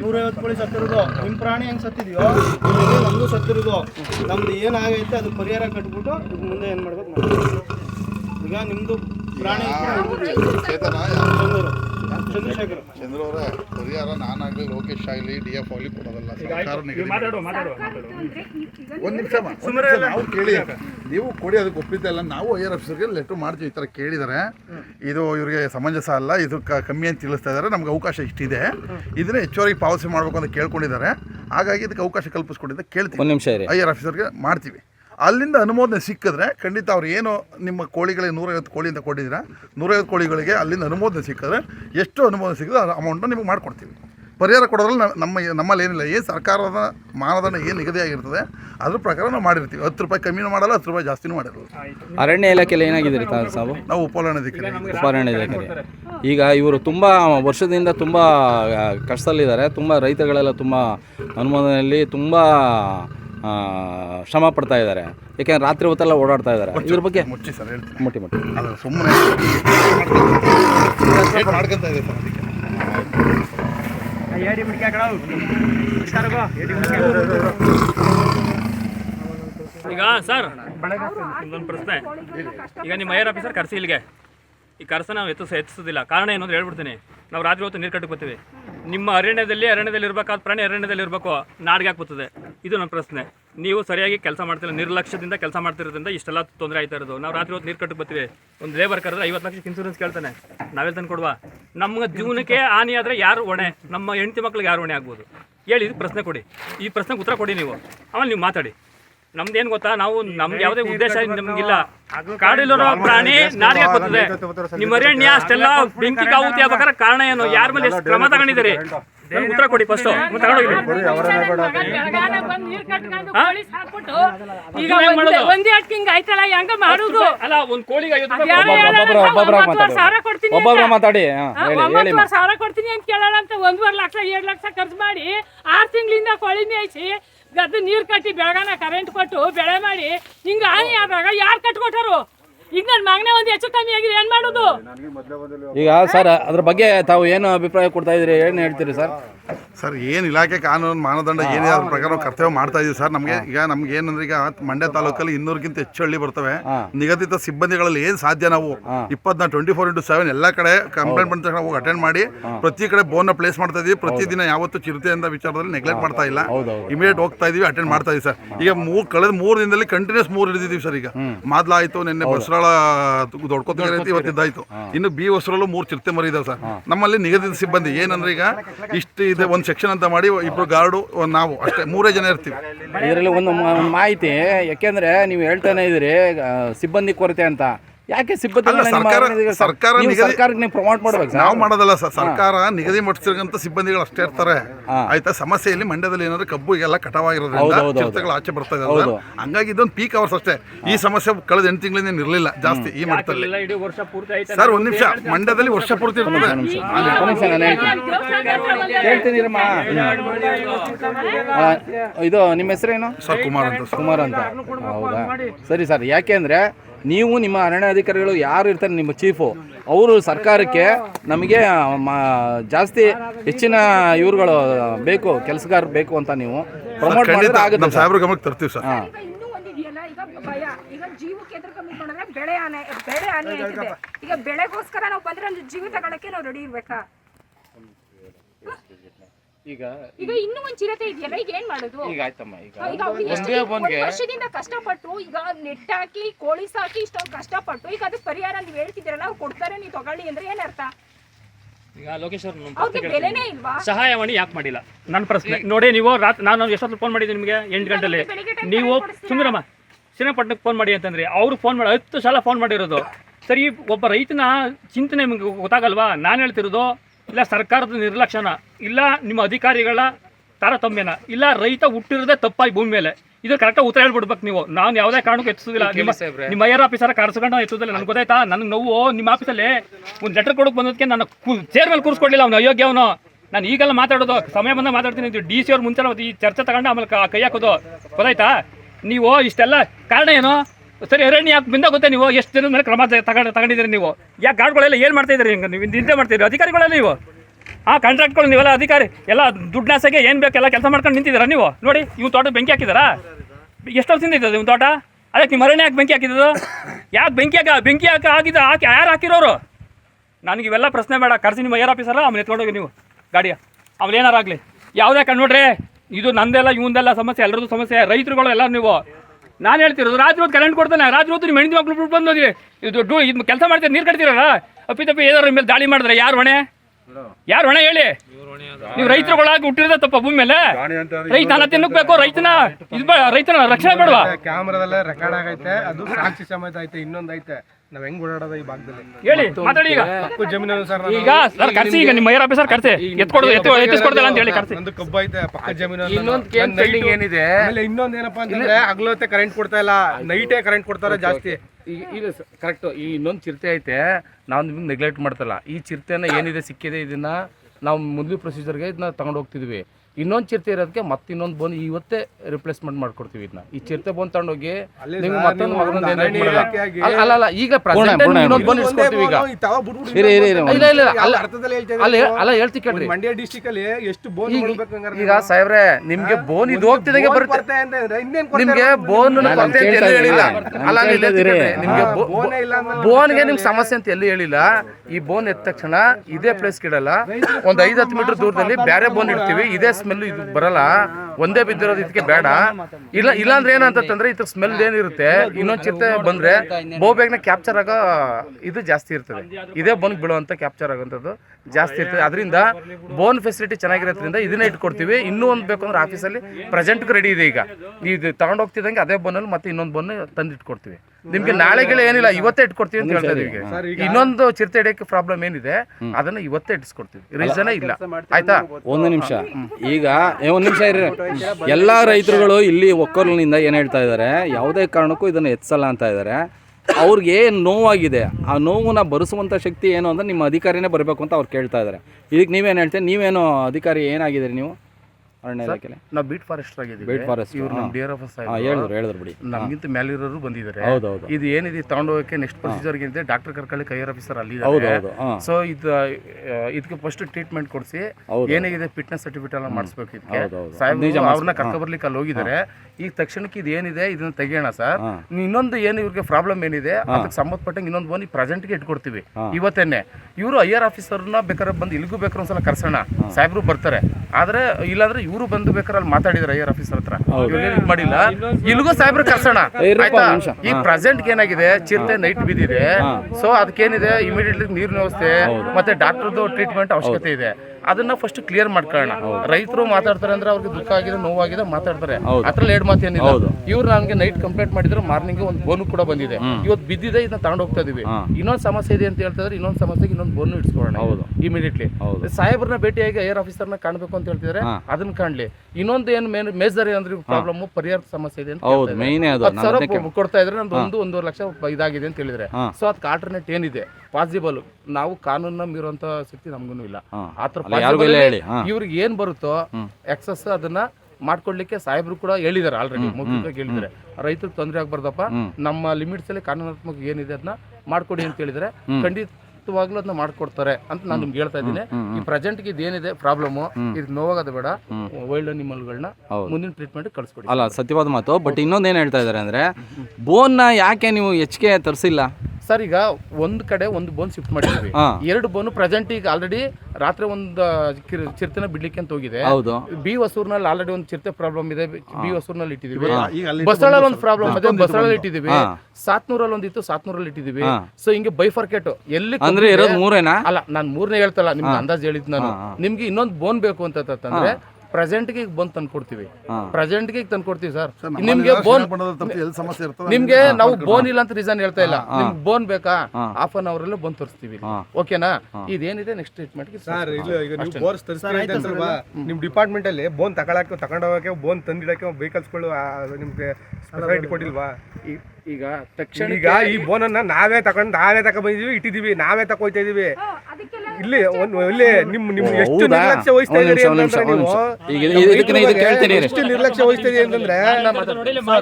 ನೂರೈವತ್ತು ಕೋಳಿ ಸತ್ತಿರೋದು ನಿಮ್ಮ ಪ್ರಾಣಿ ಹೆಂಗೆ ಸತ್ತಿದೆಯೋ ನಮ್ಮದು ಸತ್ತಿರೋದು. ನಮ್ದು ಏನಾಗೈತೆ ಅದು ಪರಿಹಾರ ಕಟ್ಬಿಟ್ಟು ಇದು ಮುಂದೆ ಏನು ಮಾಡ್ಬೇಕು. ಈಗ ನಿಮ್ಮದು ಪ್ರಾಣಿ ಚಂದ್ರಶೇಖರ್. ಚಂದ್ರ ಅವರೇ ಪರಿಹಾರ ನಾನಾಗಲಿ ಲೋಕೇಶ್ ಆಗಲಿ ಡಿ ಎಫ್ ಆಗಲಿ ಕೊಡೋದಲ್ಲ. ಸರ್ಕಾರ ನಿಗದಿ ಮಾತಾಡು ಮಾತಾಡು ಮಾತಾಡು ಒಂದು ನಿಮಿಷ ನಾವು ಕೇಳಿ. ನೀವು ಕೊಡಿ ಅದಕ್ಕೆ ಒಪ್ಪಿದ್ದಲ್ಲ ನಾವು ಐ ಆರ್ ಆಫೀಸರ್ಗೆ ಲೆಟ್ರ್ ಮಾಡ್ತೀವಿ ಈ ಥರ ಕೇಳಿದ್ದಾರೆ ಇದು ಇವರಿಗೆ ಸಮಂಜಸ ಅಲ್ಲ ಇದು ಕಮ್ಮಿ ಅಂತ ತಿಳಿಸ್ತಾ ಇದ್ದಾರೆ. ನಮ್ಗೆ ಅವಕಾಶ ಇಷ್ಟಿದೆ. ಇದನ್ನ ಹೆಚ್ಚುವರಿ ಪಾವತಿ ಮಾಡಬೇಕು ಅಂತ ಕೇಳ್ಕೊಂಡಿದ್ದಾರೆ. ಹಾಗಾಗಿ ಇದಕ್ಕೆ ಅವಕಾಶ ಕಲ್ಪಿಸ್ಕೊಂಡಿದ್ದೆ. ಕೇಳ್ತೀವಿ ಒಂದು ನಿಮಿಷ ಐ ಆರ್ ಆಫೀಸರ್ಗೆ ಮಾಡ್ತೀವಿ. ಅಲ್ಲಿಂದ ಅನುಮೋದನೆ ಸಿಕ್ಕಿದ್ರೆ ಖಂಡಿತ ಅವ್ರು ಏನು ನಿಮ್ಮ ಕೋಳಿಗಳಿಗೆ ನೂರೈವತ್ತು ಕೋಳಿ ಅಂತ ಕೊಟ್ಟಿದ್ದೀರಾ ನೂರೈವತ್ತು ಕೋಳಿಗಳಿಗೆ ಅಲ್ಲಿಂದ ಅನುಮೋದನೆ ಸಿಕ್ಕಿದ್ರೆ ಎಷ್ಟು ಅನುಮೋದನೆ ಸಿಕ್ಕಿದ್ರೆ ಆ ಅಮೌಂಟನ್ನು ನಿಮಗೆ ಮಾಡಿಕೊಡ್ತೀವಿ. ಪರಿಹಾರ ಕೊಡೋದ್ರಲ್ಲಿ ನಮ್ಮ ನಮ್ಮಲ್ಲಿ ಏನಿಲ್ಲ ಏನು ಸರ್ಕಾರದ ಮಾನದಂಡ ಏನು ನಿಗದಿಯಾಗಿರ್ತದೆ ಅದ್ರ ಪ್ರಕಾರ ನಾವು ಮಾಡಿರ್ತೀವಿ. ಹತ್ತು ರೂಪಾಯಿ ಕಮ್ಮಿನೂ ಮಾಡಲ್ಲ ಹತ್ತು ರೂಪಾಯಿ ಜಾಸ್ತಿನೂ ಮಾಡಿರಲ್ಲ. ಅರಣ್ಯ ಇಲಾಖೆಯಲ್ಲಿ ಏನಾಗಿದ್ದೀರಿ ತಾವು ಸಾವು ನಾವು ಉಪಾರಣ್ಯ ಇಲಾಖೆ ಈಗ ಇವರು ತುಂಬ ವರ್ಷದಿಂದ ತುಂಬ ಕಷ್ಟದಲ್ಲಿದ್ದಾರೆ. ತುಂಬ ರೈತಗಳೆಲ್ಲ ತುಂಬ ಅನುಮೋದನೆಯಲ್ಲಿ ತುಂಬ ಶ್ರಮ ಪಡ್ತಾ ಇದ್ದಾರೆ. ಯಾಕೆಂದ್ರೆ ರಾತ್ರಿ ಹೊತ್ತೆಲ್ಲ ಓಡಾಡ್ತಾ ಇದ್ದಾರೆ. ಇದ್ರ ಬಗ್ಗೆ ಮುಚ್ಚಿ ಸರ್ ಹೇಳ್ತೀನಿ. ಮುಟ್ಟಿ ಮುಟ್ಟಿ. ಅದು ಸುಮ್ಮನೆ ಮಾಡ್ಕೊಂತ ಇದೆ ಸರ್ ಅದಕ್ಕೆ? ಈಗ ಸರ್ ಒಂದು ಪ್ರಶ್ನೆ. ಈಗ ನಿಮ್ಮ ಐಆರ್ ಆಫೀಸರ್ ಕರ್ಸಿ ಇಲ್ಲಿಗೆ. ಈ ಕರ್ಸ ನಾವು ಎತ್ತಿಸ ಎತ್ತಿಸೋದಿಲ್ಲ. ಕಾರಣ ಏನು ಅಂದ್ರೆ ಹೇಳ್ಬಿಡ್ತೀನಿ. ನಾವು ರಾತ್ರಿ ಹೊತ್ತು ನೀರು ಕಟ್ಟಕ್ಕೆ ಬರ್ತೀವಿ. ನಿಮ್ಮ ಅರಣ್ಯದಲ್ಲಿ ಅರಣ್ಯದಲ್ಲಿ ಇರಬೇಕಾದ ಪ್ರಾಣಿ ಅರಣ್ಯದಲ್ಲಿ ಇರಬೇಕು, ನಾಡಿಗೆ ಯಾಕೆ ಬರ್ತದೆ ಇದು ನನ್ನ ಪ್ರಶ್ನೆ. ನೀವು ಸರಿಯಾಗಿ ಕೆಲಸ ಮಾಡ್ತಿಲ್ಲ, ನಿರ್ಲಕ್ಷ್ಯದಿಂದ ಕೆಲಸ ಮಾಡ್ತಿರೋದ್ರಿಂದ ಇಷ್ಟೆಲ್ಲ ತೊಂದರೆ ಆಯ್ತಾ ಇರೋದು? ನಾವು ರಾತ್ರಿ ಹೊತ್ತು ನೀರು ಕಟ್ಟಕ್ಕೆ ಬರ್ತೀವಿ. ಒಂದು ಲೇಬರ್ ಕರೆದ್ರೆ ಐವತ್ತು ಲಕ್ಷಕ್ಕೆ ಇನ್ಸೂರೆನ್ಸ್ ಕೇಳ್ತಾನೆ. ನಾವೇ ತಂದು ಕೊಡುವ. ನಮ್ಮ ಜೀವನಕ್ಕೆ ಹಾನಿ ಆದರೆ ಯಾರು ಹೊಣೆ? ನಮ್ಮ ಹೆಂಡತಿ ಮಕ್ಳಿಗೆ ಯಾರು ಹೊಣೆ ಆಗ್ಬೋದು? ಹೇಳಿ ಪ್ರಶ್ನೆ ಕೊಡಿ. ಈ ಪ್ರಶ್ನೆಗೆ ಉತ್ತರ ಕೊಡಿ ನೀವು. ಆಮೇಲೆ ನೀವು ಮಾತಾಡಿ. ನಮ್ದೇನ್ ಗೊತ್ತಾ ನಾವು ನಮ್ಗೆ ಯಾವುದೇ ಉದ್ದೇಶ ನಮ್ಗಿಲ್ಲ ಕಾಡಿಲಿರೋ ಪ್ರಾಣಿ ನಾಡಿಗೆ ಬರ್ತದೆ ನಿಮ್ಮ ಅರಣ್ಯ ಅಷ್ಟೆಲ್ಲ ಬೆಂಕಿ ಕಾವುತಿ ಆಗ್ಬೇಕಾದ್ರೆ ಕಾರಣ ಏನು ಯಾರ ಮೇಲೆ ಎಷ್ಟು ಕ್ರಮ ತಗೊಂಡಿದ್ದೀರಿ ಉತ್ತರ ಕೊಡಿ ಫಸ್ಟ್ ತಗೊಂಡೋಗಿ ಈಗ ಇದು ಹೆಂಗ್ ಹಿಂಗ್ ಆಯ್ತಲ್ಲ ಹೆಂಗ ಮಾಡುದು ಅಲ್ಲ ಒಂದ್ ಕೋಳಿಗೆ ಐವತ್ತು. ಸಾವಿರ ಕೊಡ್ತೀನಿ ಒಬ್ಬೊಬ್ರು. ಮಾತಾಡಿ ಒಂಬತ್ತುವರೆ ಸಾವಿರ ಕೊಡ್ತೀನಿ ಅಂತ ಕೇಳೋಣ ಅಂತ ಒಂದೂವರೆ ಲಕ್ಷ ಎರಡು ಲಕ್ಷ ಖರ್ಚು ಮಾಡಿ ಆರು ತಿಂಗಳಿಂದ ಕೋಳಿನೇ ಮೇಯಿಸಿ ಗದ್ದು ನೀರು ಕಟ್ಟಿ ಬೆಳಗಾನ ಕರೆಂಟ್ ಕೊಟ್ಟು ಬೆಳೆ ಮಾಡಿ ಹಿಂಗ ಹಾನಿ ಆದಾಗ ಯಾರು ಕಟ್ಕೊಟ್ಟಾರು ಈಗ ನನ್ನ ಮಗನೇ ಒಂದು ಹೆಚ್ಚು ಕಮ್ಮಿ ಆಗಿದೆ ಏನ್ ಮಾಡೋದು? ಈಗ ಸರ್ ಅದ್ರ ಬಗ್ಗೆ ತಾವು ಏನು ಅಭಿಪ್ರಾಯ ಕೊಡ್ತಾ ಇದ್ದೀರಿ? ಏನು ಹೇಳ್ತೀರಿ ಸರ್? ಸರ್ ಏನು ಇಲಾಖೆ ಕಾನೂನು ಮಾನದಂಡ ಏನಿದೆ ಅದ್ರ ಪ್ರಕಾರ ನಾವು ಕರ್ತವ್ಯ ಮಾಡ್ತಾ ಇದೀವಿ ಸರ್. ನಮಗೆ ಈಗ ನಮ್ಗೆ ಏನಂದ್ರೆ ಈಗ ಮಂಡ್ಯ ತಾಲೂಕಲ್ಲಿ ಇನ್ನೂರಕ್ಕಿಂತ ಹೆಚ್ಚು ಹಳ್ಳಿ ಬರ್ತವೆ. ನಿಗದಿತ ಸಿಬ್ಬಂದಿಗಳಲ್ಲಿ ಏನು ಸಾಧ್ಯ ನಾವು ಇಪ್ಪತ್ನಾ ಟ್ವೆಂಟಿ ಫೋರ್ ಇಂಟು ಸೆವೆನ್ ಎಲ್ಲ ಕಡೆ ಕಂಪ್ಲೇಂಟ್ ಬಂದ ತಕ್ಷಣ ಹೋಗಿ ಅಟೆಂಡ್ ಮಾಡಿ ಪ್ರತಿ ಕಡೆ ಬೋನ್ನ ಪ್ಲೇಸ್ ಮಾಡ್ತಾ ಇದೀವಿ. ಪ್ರತಿದಿನ ಯಾವತ್ತು ಚಿರತೆ ಅಂತ ವಿಚಾರದಲ್ಲಿ ನೆಗ್ಲೆಕ್ಟ್ ಮಾಡ್ತಾ ಇಲ್ಲ. ಇಮಿಡಿಯೇಟ್ ಹೋಗ್ತಾ ಇದೀವಿ ಅಟೆಂಡ್ ಮಾಡ್ತಾ ಇದೀವಿ ಸರ್. ಈಗ ಮೂರು ಕಳೆದ ಮೂರು ದಿನದಲ್ಲಿ ಕಂಟಿನ್ಯೂಸ್ ಮೂರು ಹಿಡಿದಿದ್ದೀವಿ ಸರ್ ಈಗ. ಮಾದ್ಲ ಆಯ್ತು ನಿನ್ನೆ ಬಸರಾಳ ದೊಡ್ಕೋತಾರೆ ಇವತ್ತಿದ್ದಾಯ್ತು. ಇವತ್ತು ಇನ್ನು ಬಿ ಹೊಸರಲ್ಲೂ ಮೂರು ಚಿರತೆ ಮರಿ ಇದಾವೆ ಸರ್. ನಮ್ಮಲ್ಲಿ ನಿಗದಿತ ಸಿಬ್ಬಂದಿ. ಏನಂದ್ರೆ ಈಗ ಇಷ್ಟು ಇದೆ ಒಂದು ಸೆಕ್ಷನ್ ಅಂತ ಮಾಡಿ ಇಬ್ಬರು ಗಾರ್ಡು ಒಂದು ನಾವು ಅಷ್ಟೇ, ಮೂರೇ ಜನ ಇರ್ತೀವಿ. ಇದರಲ್ಲಿ ಒಂದು ಒಂದು ಮಾಹಿತಿ, ಯಾಕೆಂದ್ರೆ ನೀವು ಹೇಳ್ತಾನೆ ಇದ್ದೀರಿ ಸಿಬ್ಬಂದಿ ಕೊರತೆ ಅಂತ. ಯಾಕೆ ಸಿಬ್ಬಂದಿ ಸರ್ಕಾರ- ಸರ್ಕಾರ ನಿಗದಿ- ಸರ್ಕಾರಕ್ಕೆ ನೀವು ಪ್ರಮೋಟ್ ಮಾಡ್ಬೇಕು ನಾವು ಮಾಡೋದಲ್ಲ ಸರ್ ಸರ್ಕಾರ ನಿಗದಿ ಮಾಡಿಸಿರ್ಗಂತ ಸಿಬ್ಬಂದಿಗಳು ಅಷ್ಟೇ ಇರ್ತಾರೆ. ಆಯ್ತಾ? ಸಮಸ್ಯೆಯಲ್ಲಿ ಮಂಡ್ಯದಲ್ಲಿ ಏನಾದ್ರು ಕಬ್ಬು ಎಲ್ಲ ಕಟಾವಾಗಿರೋದ್ರಿಂದ ಚಿರತೆಗಳು ಆಚೆ ಬರ್ತಾ ಇದೆ ಹಂಗಾಗಿ ಇದೊಂದು ಪೀಕ್ ಅವರ್ಸ್ ಅಷ್ಟೇ. ಈ ಸಮಸ್ಯೆ ಕಳೆದ ಎಂಟು ತಿಂಗಳಿಂದ ಏನು ಇರಲಿಲ್ಲ ಜಾಸ್ತಿ ಈ ಮಟ್ಟದಲ್ಲಿ. ಸರ್ ಒಂದ್ ನಿಮಿಷ. ಮಂಡ್ಯದಲ್ಲಿ ವರ್ಷ ಪೂರ್ತಿ ಇರ್ತದೆ. ಒಂದು ನಿಮಿಷ. ನಾನು ಹೇಳ್ತೀನಿ. ಹೇಳ್ತೀನಿ ಇದು ನಿಮ್ಮ ಹೆಸರೇನು? ಸರ್ ಕುಮಾರ್ ಅಂತ ಸರ್. ಕುಮಾರ್ ಅಂತ. ಹೌದಾ? ಸರಿ ಸರ್. ಯಾಕೆಂದ್ರೆ ನೀವು ನಿಮ್ಮ ಅರಣ್ಯ ಅಧಿಕಾರಿಗಳು ಯಾರು ಇರ್ತಾರೆ ನಿಮ್ಮ ಚೀಫು ಅವರು ಸರ್ಕಾರಕ್ಕೆ ನಮಗೆ ಮ- ಜಾಸ್ತಿ ಹೆಚ್ಚಿನ ಇವ್ರುಗಳು ಬೇಕು ಕೆಲಸಗಾರ ಬೇಕು ಅಂತ ನೀವು ಪ್ರಮೋಟ್ ಮಾಡಿದ್ರೆ ಆಗುತ್ತೆ ನಮ್ಮ ಸಾಹೇಬ್ರ ಗಮನಕ್ಕೆ ತರ್ತೀವಿ ಸರ್. ಹಾಂ. ಈಗ ಇದೆಯಲ್ಲ ಈಗ ಭಯ. ಈಗ ಜೀವಕ್ಕೆ ನಿಂತ್ಕೊಂಡ್ರೆ ಬೆಳೆ ಆನೆ ಬೆಳೆ ಹಾನಿ ಈಗ ಬೆಳೆಗೋಸ್ಕರ ನಾವು ಬಂದ್ರೆ ಒಂದು ಜೀವ ತಗೊಳಕ್ಕೆ ನಾವು ರೆಡಿ ಇರ್ಬೇಕಾ? ಈಗ ಈಗ ಇನ್ನೂ ಒಂದು ಚಿರತೆ ಇದೆಯಲ್ಲ? ಈಗ ಏನ್ ಮಾಡೋದು? ಈಗ ಆಯ್ತಮ್ಮ ಈಗ ಈಗ ಅವ್ರಿಗೆ ಎಷ್ಟು- ಒಂದ್ ವರ್ಷದಿಂದ ಕಷ್ಟಪಟ್ಟು ಈಗ ನೆಟ್ ಹಾಕಿ ಕೋಳಿ ಸಾಕಿ ಇಷ್ಟೊಂದು ಕಷ್ಟಪಟ್ಟು ಈಗ ಅದಕ್ಕೆ ಪರಿಹಾರ ನೀವು ಹೇಳ್ತಿದ್ದೀರಲ್ಲ ಅವ್ರು ಕೊಡ್ತಾರೆ ನೀವು ತಗೊಳ್ಳಿ ಅಂದ್ರೆ ಏನ್ ಅರ್ಥ? ಈಗ ಲೋಕೇಶ್ ಅವ್ರು ನಮ್ಮ ಅವ್ರಿಗೆ ಬೆಲೆನೇ ಇಲ್ವಾ? ಸಹಾಯವಾಣಿ ಯಾಕೆ ಮಾಡಿಲ್ಲ? ನನ್ನ ಪ್ರಶ್ನೆ. ನೋಡಿ ನೀವು ರಾತ್ ನಾನು ಎಷ್ಟೊತ್ತು ಫೋನ್ ಮಾಡಿದ್ದೀನಿ ನಿಮಗೆ? ಎಂಟು ಗಂಟೆಲಿ. ಬೆಳಿಗ್ಗೆ time ನೀವು ಕೊಡಿಸ್ತೀರಾ? ಸುಂದರಮ್ಮ ಶ್ರೀರಂಗಪಟ್ಟಣಕ್ಕೆ ಫೋನ್ ಮಾಡಿ ಅಂತಂದ್ರೆ ಅವ್ರು ಫೋನ್ ಮಾಡಿ ಹತ್ತು ಸಲ ಫೋನ್ ಮಾಡಿರೋದು. ಸರಿ ಒಬ್ಬ ರೈತನ ಚಿಂತನೆ ನಿಮ್ಗೆ ಗೊತ್ತಾಗಲ್ವಾ? ನಾನು ಹೇಳ್ತಿರೋದು ಇಲ್ಲ ಸರ್ಕಾರದ ನಿರ್ಲಕ್ಷ್ಯನ ಇಲ್ಲ ನಿಮ್ಮ ಅಧಿಕಾರಿಗಳ ತಾರತಮ್ಯನ ಇಲ್ಲ ರೈತ ಹುಟ್ಟಿರೋದೇ ತಪ್ಪಾಗಿ ಭೂಮಿ ಮೇಲೆ. ಇದು ಕರೆಕ್ಟ್ ಉತ್ತರ ಹೇಳ್ಬಿಡ್ಬೇಕು ನೀವು. ನಾನು ಯಾವುದೇ ಕಾರಣಕ್ಕೂ ಎತ್ತಿಸೋದಿಲ್ಲ ನಿಮ್ಮ ನಿಮ್ಮ ಐಆರ್ ಆಫೀಸರ ಕರ್ಸ್ಕೊಂಡು ಎತ್ತೋದಿಲ್ಲ ನನಗೆ ಗೊತ್ತಾಯ್ತಾ? ನನಗೆ ನೋವು ನಿಮ್ಮ ಆಫೀಸಲ್ಲಿ ಒಂದು ಲೆಟರ್ ಕೊಡೋಕೆ ಬಂದದಕ್ಕೆ ನನ್ನ ಚೇರ್ ಮೇಲೆ ಕೂರಿಸ್ಕೊಡ್ಲಿಲ್ಲ ಅವನು ಅಯೋಗ್ಯ ಅವನು. ನಾನು ಈಗೆಲ್ಲ ಮಾತಾಡೋದು ಸಮಯ ಬಂದ ಮಾತಾಡ್ತೀನಿ ಡಿ ಸಿ ಅವ್ರ ಮುಂಚೆ ಈ ಚರ್ಚೆ ತಗೊಂಡು ಆಮೇಲೆ ಕೈ ಹಾಕೋದು. ಗೊತ್ತಾಯ್ತಾ? ನೀವು ಇಷ್ಟೆಲ್ಲ ಕಾರಣ ಏನು? ಸರಿ, ಅರಣ್ಯ ಯಾಕೆ ಬಿಂದ ಗೊತ್ತಾ ನೀವು? ಎಷ್ಟು ಜನ ಮೇಲೆ ಕ್ರಮ ತಗೊಂಡು ತಗೊಂಡಿದ್ದೀರಿ ನೀವು? ಯಾಕೆ ಗಾರ್ಡ್ಗಳೆಲ್ಲ ಏನು ಮಾಡ್ತಾ ಇದ್ದೀರಿ ಹಿಂಗೆ? ನೀವು ನಿಂತೆ ಮಾಡ್ತೀರಿ ಅಧಿಕಾರಿಗಳೆಲ್ಲ ನೀವು? ಆ ಕಾಂಟ್ರಾಕ್ಟ್ಗಳು ನೀವೆಲ್ಲ ಅಧಿಕಾರಿ, ಎಲ್ಲ ದುಡ್ಡು ನಾಸೆಗೆ ಏನು ಬೇಕೆಲ್ಲ ಕೆಲಸ ಮಾಡ್ಕೊಂಡು ನಿಂತಿದ್ದೀರ ನೀವು? ನೋಡಿ ನೀವು ತೋಟ ಬೆಂಕಿ ಹಾಕಿದಾರಾ? ಎಷ್ಟು ವರ್ಷದಿಂದ ಇದೆ ನಿಮ್ಮ ತೋಟ? ಅದಕ್ಕೆ ನಿಮ್ಮ ಅರಣ್ಯ ಯಾಕೆ ಬೆಂಕಿ ಹಾಕಿದ್ದು ಯಾಕೆ ಬೆಂಕಿ ಹಾಕ ಬೆಂಕಿ ಹಾಕಿ ಆಗಿದ್ದು ಹಾಕಿ ಯಾರು ಹಾಕಿರೋರು? ನನಗೆ ಇವೆಲ್ಲ ಪ್ರಶ್ನೆ ಬೇಡ. ಕರೆಸಿ ನಿಮ್ಮ ಏರ್ ಆಫೀಸರ ಅವ್ನು ಎತ್ಕೊಂಡೋಗಿ ನೀವು. ಗಾಡಿಯ. ಅವ್ನು ಏನಾರಾಗಲಿ ಯಾವುದೇ ಕಣ್ಣು ನೋಡ್ರಿ, ಇದು ನಂದೆಲ್ಲ ಇವಂದೆಲ್ಲ ಸಮಸ್ಯೆ ಎಲ್ಲರದ್ದು ಸಮಸ್ಯೆ, ರೈತರುಗಳು ಎಲ್ಲ ನೀವು. ನಾನು ಹೇಳ್ತಿರೋದು ರಾತ್ರಿ ಹೊತ್ತು ಕರೆಂಟ್ ಕೊಡ್ತಾನೆ. ರಾತ್ರಿ ಹೊತ್ತು ನಿಮ್ಮ ಹೆಂಡತಿ ಮಕ್ಳು ಬಿಟ್ಟು ಬಂದು ಹೋಗಿ ಇದು ಡೂ ಇದು ಕೆಲಸ ಮಾಡ್ತೀರಿ? ನೀರು ಕಟ್ತೀರಲ್ಲ? ಅಪ್ಪಿ ತಪ್ಪಿ ಏನಾದ್ರು ಮೇಲೆ ದಾಳಿ ಮಾಡಿದ್ರೆ ಯಾರು ಹೊಣೆ? ಯಾರು ಹೊಣೆ ಹೇಳಿ? ನೀವು ರೈತರುಗಳಾಗಿ ಹುಟ್ಟಿರದ ತಪ್ಪ ಭೂಮಿ ಮೇಲೆ? ರೈತನ ತಿನ್ನಬೇಕು ರೈತನ? ಇದು ರೈತನ ರಕ್ಷಣೆ ಬೇಡವಾ? ಕ್ಯಾಮ್ರಾದಲ್ಲೇ ರೆಕಾರ್ಡ್ ಆಗೈತೆ. ಅದು ಸಾಕ್ಷಿ ಸಮೇತ ಐತೆ ಇನ್ನೊಂದು ಐತೆ ನಾವ್ ಹೆಂಗ್ ಓಡಾಡೋದು ಈ ಭಾಗದಲ್ಲಿ? ಹೇಳಿ ಮಾತಾಡಿ ಈಗ. ಕಪ್ಪು ಜಮೀನು ಸರ್ ಈಗ ಸರ್ ಕರ್ಸಿ ಈಗ ನಿಮ್ಮ ಏರ್ ಆಫೀಸರ್ ಕರ್ಸಿ. ಎತ್ಕೊಡೋದು ಎತ್ತು ಎತ್ತಿಸ್ಕೊಡ್ದಲ್ಲ ಅಂತ ಹೇಳಿ ಕರ್ಸಿ. ನಂದು ಕಬ್ಬು ಐತೆ ಪಕ್ಕ ಜಮೀನು ಇನ್ನೊಂದ್ ಕೇನ್ pending ಏನಿದೆ? ಆಮೇಲೆ ಇನ್ನೊಂದ್ ಏನಪ್ಪಾ ಅಂತಂದ್ರೆ ಹಗ್ಲೊತ್ತೆ ಕರೆಂಟ್ ಕೊಡ್ತಾ ಇಲ್ಲ ನೈಟೇ ಕರೆಂಟ್ ಕೊಡ್ತಾರೆ ಜಾಸ್ತಿ. ಈಗ ಕರೆಕ್ಟ್ ಕರೆಕ್ಟು ಈ ಇನ್ನೊಂದು ಚಿರತೆ ಐತೆ ನಾವು ನಿಮ್ಗೆ ನೆಗ್ಲೆಕ್ಟ್ ಮಾಡ್ತಲ್ಲ. ಈ ಚಿರತೆನ ಏನಿದೆ ಸಿಕ್ಕಿದೆ ಇದನ್ನ ನಾವು ಮುಂದಿನ ಪ್ರೊಸೀಜರ್ಗೆ ಇದನ್ನ ತಗೊಂಡು ಹೋಗ್ತಿದ್ವಿ. ಇನ್ನೊಂದು ಚಿರತೆ ಇರೋದಕ್ಕೆ ಮತ್ತೆ ಇನ್ನೊಂದು ಬೋನ್ ಇವತ್ತೇ ರಿಪ್ಲೇಸ್ಮೆಂಟ್ ಮಾಡ್ಕೊಡ್ತೀವಿ ಇದನ್ನ ಈ ಚಿರತೆ ಬೋನ್ ತಗೊಂಡೋಗಿ ನಿಮ್ಗೆ ಮತ್ತೊಂದು ಮಗನೊಂದು ಅಲ್ಲ ಅಲ್ಲ, ಈಗ ಪ್ರೆಸೆಂಟ್ ಇನ್ನೊಂದು ಬೋನ್ ಇಸ್ಕೊಡ್ತೀವಿ ಈಗ. ಇಲ್ಲ ಇಲ್ಲ ಇಲ್ಲ ಅಲ್ಲ ಅಲ್ಲ ಅಲ್ಲ ಹೇಳ್ತಿ ಕೇಳ್ರಿ. ಮಂಡ್ಯ ಡಿಸ್ಟಿಕ್ ಅಲ್ಲಿ ಎಷ್ಟು ಬೋನ್ ಈಗ ಸಾಹೇಬ್ರೆ ನಿಮ್ಗೆ ಬೋನ್ ಇದು ಹೋಗ್ತಿದಂಗೆ ಬರುತ್ತೆ. ಅಂತಂದ್ರೆ ಇನ್ನೇನ್ ಕೊರತೆ ನಿಮ್ಗೆ ಬೋನ್ ಕೊರತೆ ಅಂತ ಕೇಳ್ತಾ ಎಲ್ಲೂ ಹೇಳಿಲ್ಲ ಅಲ್ಲ. ನಿಮ್ಗೆ ಬೋನ್ಗೆ ನಿಮ್ಗೆ ಸಮಸ್ಯೆ ಅಂತ ಎಲ್ಲಿ ಹೇಳಿಲ್ಲ? ಈ ಬೋನ್ ಎತ್ತ ತಕ್ಷಣ ಇದೇ ಪ್ಲೇಸ್ ಕಿಡಲ್ಲ ಒಂದ್ ಐದ್ ಹತ್ತು ಮೀಟರ್ ದೂರದಲ್ಲಿ ಬೇರೆ ಬೋನ್ ಇಡ್ತೀವಿ. ಇದೇ ಸ್ಮೆಲ್ ಇದು ಬರಲ್ಲ. ಒಂದೇ ಬಿದ್ದಿರೋದು ಇದಕ್ಕೆ ಬೇಡ. ಇಲ್ಲ ಇಲ್ಲಾಂದ್ರೆ ಏನಂತಂದ್ರೆ ಇದ್ರ ಸ್ಮೆಲ್ ಏನಿರುತ್ತೆ ಇನ್ನೊಂದ್ ಚಿರತೆ ಬಂದ್ರೆ ಬೋ ನ ಕ್ಯಾಪ್ಚರ್ ಆಗೋ ಇದು ಜಾಸ್ತಿ ಇರ್ತದೆ. ಇದೇ ಬಂದು ಬಿಡುವಂತ ಕ್ಯಾಪ್ಚರ್ ಆಗೋಂಥದ್ದು ಜಾಸ್ತಿ ಇರ್ತದೆ. ಅದರಿಂದ ಬೋನ್ ಫೆಸಿಲಿಟಿ ಚೆನ್ನಾಗಿರೋದ್ರಿಂದ ಇದನ್ನ ಇಟ್ಕೊಡ್ತೀವಿ. ಇನ್ನೂ ಒಂದು ಬೇಕು ಅಂದ್ರೆ ಆಫೀಸಲ್ಲಿ ಪ್ರೆಸೆಂಟ್ಗೆ ರೆಡಿ ಇದೆ ಈಗ. ಇದು ತಗೊಂಡು ಹೋಗ್ತಿದ್ದಂಗೆ ಅದೇ ಬೋನಲ್ಲಿ ಮತ್ತೆ ಇನ್ನೊಂದು ಬೋನ್ ತಂದು ಇಟ್ಕೊಡ್ತೀವಿ. ನಿಮ್ಗೆ ನಾಳೆಗೆಲ್ಲ ಏನಿಲ್ಲ ಇವತ್ತೇ ಇಟ್ಕೊಡ್ತೀವಿ ಅಂತ ಹೇಳ್ತಾ ಇದೀವಿ. ಈಗ. ಇನ್ನೊಂದು ಚಿರತೆ ಹಿಡಿಯೋಕೆ ಪ್ರಾಬ್ಲಮ್ ಏನಿದೆ ಅದನ್ನ ಇವತ್ತೇ ಇಟ್ಸ್ಕೊಡ್ತೀವಿ. ರೀಸನ್ ಇಲ್ಲ. ಆಯ್ತಾ? ಒಂದು ನಿಮಿಷ. ಈಗ ಏ, ಒಂದ್ ನಿಮಿಷ ಇರ್ರಿ. ಎಲ್ಲ ರೈತರುಗಳು ಇಲ್ಲಿ ಒಕ್ಕಲಿನಿಂದ ಏನು ಹೇಳ್ತಾ ಇದ್ದಾರೆ ಯಾವುದೇ ಕಾರಣಕ್ಕೂ ಇದನ್ನು ಎತ್ಸಲ್ಲ ಅಂತ ಇದ್ದಾರೆ ಅವ್ರಿಗೆ ಏನು ನೋವಾಗಿದೆ ಆ ನೋವನ್ನ ಭರಿಸುವಂಥ ಶಕ್ತಿ ಏನು ಅಂದ್ರೆ ನಿಮ್ಮ ಅಧಿಕಾರಿನೇ ಬರಬೇಕು ಅಂತ ಅವ್ರು ಕೇಳ್ತಾ ಇದ್ದಾರೆ ಇದಕ್ಕೆ ನೀವೇನು ಹೇಳ್ತೀನಿ ನೀವೇನು ಅಧಿಕಾರಿ ಏನಾಗಿದ್ದೀರಿ ನೀವು? ಅರಣ್ಯ ಇಲಾಖೆಲಿ ನಾವು ಬೀಟ್ ಫಾರೆಸ್ಟ್ ಆಗಿದ್ದೀವಿ. ಬೀಟ್ ಫಾರೆಸ್ಟ್ ಇವ್ರು ನಮ್ಮ. ಡಿ ಆರ್ ಎಫ್ ಹೇಳಿದ್ರು ಹೇಳಿದ್ರು ಬಿಡಿ. ನಮಗಿಂತ ಮೇಲಿರೋರು ಬಂದಿದ್ದಾರೆ. ಹೌದೌದು ಇದು ಏನಿದೆ ತಗೊಂಡು ಹೋಗಕ್ಕೆ ನೆಕ್ಸ್ಟ್ ಪ್ರೊಸೀಜರ್ಗೆ ಇದೆ ಡಾಕ್ಟರ್ ಕರ್ಕಳಿ ಕೈಯರ್ ಆಫೀಸರ್ ಅಲ್ಲಿ ಹೌದು ಹೌದು ಸೊ ಇದು ಇದಕ್ಕೆ ಫಸ್ಟ್ ಟ್ರೀಟ್ಮೆಂಟ್ ಕೊಡಿಸಿ ಹೌದು. ಏನಿದೆ ಫಿಟ್ನೆಸ್ ಸರ್ಟಿಫಿಕೇಟ್ ಎಲ್ಲ ಮಾಡಿಸ್ಬೇಕು ಇದಕ್ಕೆ ಹೌದು, ಹೌದು. ಸಾಹೇಬ್ ಅವ್ರನ್ನ. ಕರ್ಕೊ ಬರ್ಲಿಕ್ಕೆ ಅಲ್ಲಿ ಹೋಗಿದ್ದಾರೆ. ಈಗ ತಕ್ಷಣಕ್ಕೆ ಇದು ಏನಿದೆ ಇದನ್ನ ತೆಗಿಯೋಣ ಸರ್. ಇನ್ನೊಂದು ಏನು ಇವ್ರಿಗೆ ಪ್ರಾಬ್ಲಮ್ ಏನಿದೆ ಅದಕ್ಕೆ ಸಂಬಂಧಪಟ್ಟಂಗೆ ಇನ್ನೊಂದು ಬಂದು ಪ್ರೆಸೆಂಟ್ಗೆ ಇಟ್ಕೊಡ್ತೀವಿ. ಇವತ್ತೇನೆ ಇವರು ಐ ಆರ್ ಆಫೀಸರ್ನ ಬೇಕಾದ್ರೆ ಬಂದು ಇಲ್ಲಿಗೂ ಬೇಕಾದ್ರೆ ಒಂದ್ಸಲ ಕರ್ಸೋಣ. ಸಾಹೇಬ್ರು ಬರ್ತಾರೆ. ಆದ್ರೆ ಇಲ್ಲಾಂದ್ರೆ ಇವರು ಬಂದು ಬೇಕಾದ್ರೆ ಅಲ್ಲಿ ಮಾತಾಡಿದ್ರು ಐ ಆರ್ ಆಫೀಸರ್ ಹತ್ರ. ಮಾಡಿಲ್ಲ? ಇಲ್ಲಿಗೂ ಸಾಹೇಬ್ರ ಕರ್ಸೋಣ. ಆಯ್ತಾ? ಈ ಪ್ರೆಸೆಂಟ್ ಏನಾಗಿದೆ? ಚಿರತೆ ನೈಟ್ ಬಿದ್ದಿದೆ. ಸೊ ಅದಕ್ಕೇನಿದೆ? ಇಮಿಡಿಯೇಟ್ಲಿ ನೀರಿನ ವ್ಯವಸ್ಥೆ ಮತ್ತೆ ಡಾಕ್ಟರ್ದು ಟ್ರೀಟ್ಮೆಂಟ್ ಅವಶ್ಯಕತೆ ಇದೆ. ಅದನ್ನ ಫಸ್ಟ್ ಕ್ಲಿಯರ್ ಮಾಡ್ಕೊಳ್ಳೋಣ. ರೈತರು ಮಾತಾಡ್ತಾರೆ ಅಂದ್ರೆ ಅವ್ರಿಗೆ ದುಃಖ ಆಗಿದೆ ನೋವಾಗಿದೆ ಮಾತಾಡ್ತಾರೆ. ಅದ್ರಲ್ಲಿ ಎರಡು ಮಾತು ಏನಿಲ್ಲ. ಇವ್ರು ನನ್ಗೆ ನೈಟ್ ಕಂಪ್ಲೇಂಟ್ ಮಾಡಿದ್ರು ಮಾರ್ನಿಂಗ್ ಒಂದು ಬೋನು ಕೂಡ ಬಂದಿದೆ. ಇವತ್ತು ಬಿದ್ದಿದೆ ಇದನ್ನ ತಗೊಂಡು ಹೋಗ್ತಾ ಇದೀವಿ. ಇನ್ನೊಂದು ಸಮಸ್ಯೆ ಇದೆ ಅಂತ ಹೇಳ್ತಿದ್ರೆ ಇನ್ನೊಂದು ಸಮಸ್ಯೆಗೆ ಇನ್ನೊಂದು ಬೋನು ಇಡ್ಸ್ಕೊಳ್ಳೋಣ ಇಮಿಡಿಯೇಟ್ಲಿ ಸಾಹೇಬ್ರನ್ನ ಭೇಟಿಯಾಗಿ ಏರ್ ಆಫೀಸರ್ನ ಕಾಣಬೇಕು ಅಂತ ಹೇಳ್ತಿದ್ರೆ. ಅದನ್ನ ಕಾಣ್ಲಿ. ಇನ್ನೊಂದು ಏನು ಮೇನ್ ಮೇಜರ್ ಅಂದ್ರೆ ಪ್ರಾಬ್ಲಮ್ ಪರಿಹಾರ ಸಮಸ್ಯೆ ಇದೆ ಅಂತ ಅದು ಸಾವಿರ ಕೊಡ್ತಾ ಇದ್ರೆ ನಮ್ದು ಒಂದು ಒಂದೂವರೆ ಲಕ್ಷ ಇದಾಗಿದೆ ಅಂತ ಹೇಳಿದ್ರೆ. ಸೊ ಅದಕ್ಕೆ ಆಲ್ಟರ್ನೇಟ್ ಏನಿದೆ? ಪಾಸಿಬಲ್ ನಾವು ಕಾನೂನ ಮೀರುವಂತ ಶಕ್ತಿ ನಮ್ಗೂ ಇಲ್ಲ. ಹಾ. ಆ ಯಾರಿಗೂ ಇಲ್ಲ ಹೇಳಿ, ಹಾ. ಇವ್ರಿಗೆ ಏನ್ ಬರುತ್ತೋ ಎಕ್ಸಸ್ ಅದನ್ನ ಮಾಡ್ಕೊಡ್ಲಿಕ್ಕೆ ಸಾಹೇಬ್ರು ಕೂಡ ಹೇಳಿದಾರೆ ಆಲ್ರೆಡಿ ಮುಖ್ಯವಾಗಿ ಹೇಳಿದ್ರೆ ರೈತರು ತೊಂದರೆ ಆಗ್ಬಾರ್ದಪ್ಪ. ನಮ್ಮ ಲಿಮಿಟ್ಸ್ ಅಲ್ಲಿ ಕಾನೂನಾತ್ಮಕ ಏನಿದೆ ಅದನ್ನ ಮಾಡ್ಕೊಡಿ ಅಂತ ಹೇಳಿದ್ರೆ ಖಂಡಿತವಾಗ್ಲೂ ಅದನ್ನ ಮಾಡ್ಕೊಡ್ತಾರೆ ಅಂತ ನಾನು ನಿಮ್ಗೆ ಹೇಳ್ತಾ ಇದ್ದೀನಿ. ಈ ಪ್ರೆಸೆಂಟ್ಗೆ ಗೆ ಏನಿದೆ ಪ್ರಾಬ್ಲಮ್ ಇದು ನೋವಾಗೋದು ಬೇಡ. ವೈಲ್ಡ್ ಅನಿಮಲ್ಗಳನ್ನ ಮುಂದಿನ ಟ್ರೀಟ್ಮೆಂಟ್ ಕಳಿಸ್ಕೊಡಿ. ಅಲ್ಲ ಸತ್ಯವಾದ ಮಾತು. ಬಟ್ ಇನ್ನೊಂದು ಏನು ಹೇಳ್ತಾ ಇದ್ದಾರೆ ಅಂದರೆ ಬೋನ್ನ ಯಾಕೆ ನೀವು ಹೆಚ್ಚಿಗೆ ತರಿಸಿಲ್ಲ? ಸರ್ ಈಗ ಒಂದ್ ಕಡೆ ಒಂದು ಬೋನ್ ಶಿಫ್ಟ್ ಮಾಡಿದ್ವಿ ಎರಡು ಬೋನ್ ಪ್ರೆಸೆಂಟ್ ಈಗ ಆಲ್ರೆಡಿ ರಾತ್ರಿ ಒಂದು ಚಿರ್ತನ ಬಿಡ್ಲಿಕ್ಕೆ ಅಂತ ಹೋಗಿದೆ. ಹೌದು. ಬಿ ಹೊಸೂರ್ನಲ್ಲಿ ಆಲ್ರೆಡಿ ಒಂದು ಚಿರತೆ ಪ್ರಾಬ್ಲಮ್ ಇದೆ. ಬಿ ಹೊಸೂರ್ನಲ್ಲಿ ಇಟ್ಟಿದೀವಿ ಬಸಳಲ್ಲಿ ಒಂದು ಪ್ರಾಬ್ಲಮ್ ಇದೆ. ಬಸಳಲ್ಲಿ ಇಟ್ಟಿದೀವಿ. ಸಾತ್ನೂರಲ್ಲಿ ಒಂದಿತ್ತು ಸಾತ್ನೂರಲ್ಲಿ ಇಟ್ಟಿದೀವಿ. ಸೊ ಹಿಂಗೆ ಬೈಫರ್ಕೆಟ್ ಎಲ್ಲಿ ಅಂದ್ರೆ ಇರೋದು ಮೂರೇನಾ? ಅಲ್ಲ ನಾನು ಮೂರನೇ ಹೇಳ್ತಲ್ಲ ನಿಮ್ಗೆ ಅಂದಾಜ್ ಹೇಳಿದ್ ನಾನು. ನಿಮ್ಗೆ ಇನ್ನೊಂದು ಬೋನ್ ಬೇಕು ಅಂತಂದ್ರೆ ಪ್ರೆಸೆಂಟ್ಗೆ ಈಗ ಬಂದು ತಂದ್ಕೊಡ್ತೀವಿ. ಪ್ರೆಸೆಂಟ್ಗೆ ಈಗ ತಂದ್ಕೊಡ್ತೀವಿ ಸರ್. ನಿಮ್ಗೆ ಬೋನ್ ಎಲ್ಲಿ ಸಮಸ್ಯೆ ಇರ್ತದೆ ನಿಮ್ಗೆ ನಾವು ಬೋನ್ ಇಲ್ಲ ಅಂತ ರೀಸನ್ ಹೇಳ್ತಾ ಇಲ್ಲ. ನಿಮ್ಗೆ ಬೋನ್ ಬೇಕಾ? ಹಾಫ್ ಅನ್ ಅವರ್ ಅಲ್ಲಿ ಬಂದ್ ತೋರಿಸ್ತೀವಿ. ಓಕೆನಾ? ಇದೇನಿದೆ ನೆಕ್ಸ್ಟ್ ಟ್ರೀಟ್ಮೆಂಟ್ ಸರ್ ಇಲ್ಲ ಈಗ ನೀವು ಬೋರ್ಸ್ ತರಿಸ್ತೀವಿ ಅಂತ ಅನ್ಸಲ್ವಾ ನಿಮ್ ಡಿಪಾರ್ಟ್ಮೆಂಟ್ ಅಲ್ಲಿ ಬೋನ್ ತಗೊಳಕ್ಕೆ ತಗೊಂಡೋಗಕ್ಕೆ ಬೋನ್ ತಂದಿಡಕ್ಕೆ ವೆಹಿಕಲ್ಸ್ಗಳು ನಿಮ್ಗೆ ಸ್ಪೆಷಾಲಿಟಿ ಕೊಟ್ಟಿಲ್ವಾ? ಈಗ ತಕ್ಷಣ ಈಗ ಈ ಬೋನನ್ನ ನಾವೇ ತಕೊಂಡ್ ನಾವೇ ತಕೊ ಬಂದಿದೀವಿ ಇಟ್ಟಿದೀವಿ ನಾವೇ ತಗೊಳ್ತಾ ಇದೀವಿ ಇಲ್ಲಿ ಒಂದ್ ಇಲ್ಲಿ ನಿಮ್ ನಿಮ್ ಎಷ್ಟು ಹೌದಾ? ನಿರ್ಲಕ್ಷ್ಯ ವಹಿಸ್ತಾ ಒಂದ್ ಇದೀರಿ ಒಂದ್ ನಿಮಿಷ, ಅಂತಂದ್ರೆ ಒಂದ್ ನಿಮಿಷ. ಈಗ ಇದು- ಇದಕ್ಕೆ ನಾನು ಇದು ಕೇಳ್ತೀನಿ ರೀ. ಎಷ್ಟು ನಿರ್ಲಕ್ಷ್ಯ ವಹಿಸ್ತಾ ಇದೀರಿ ಅಂತಂದ್ರೆ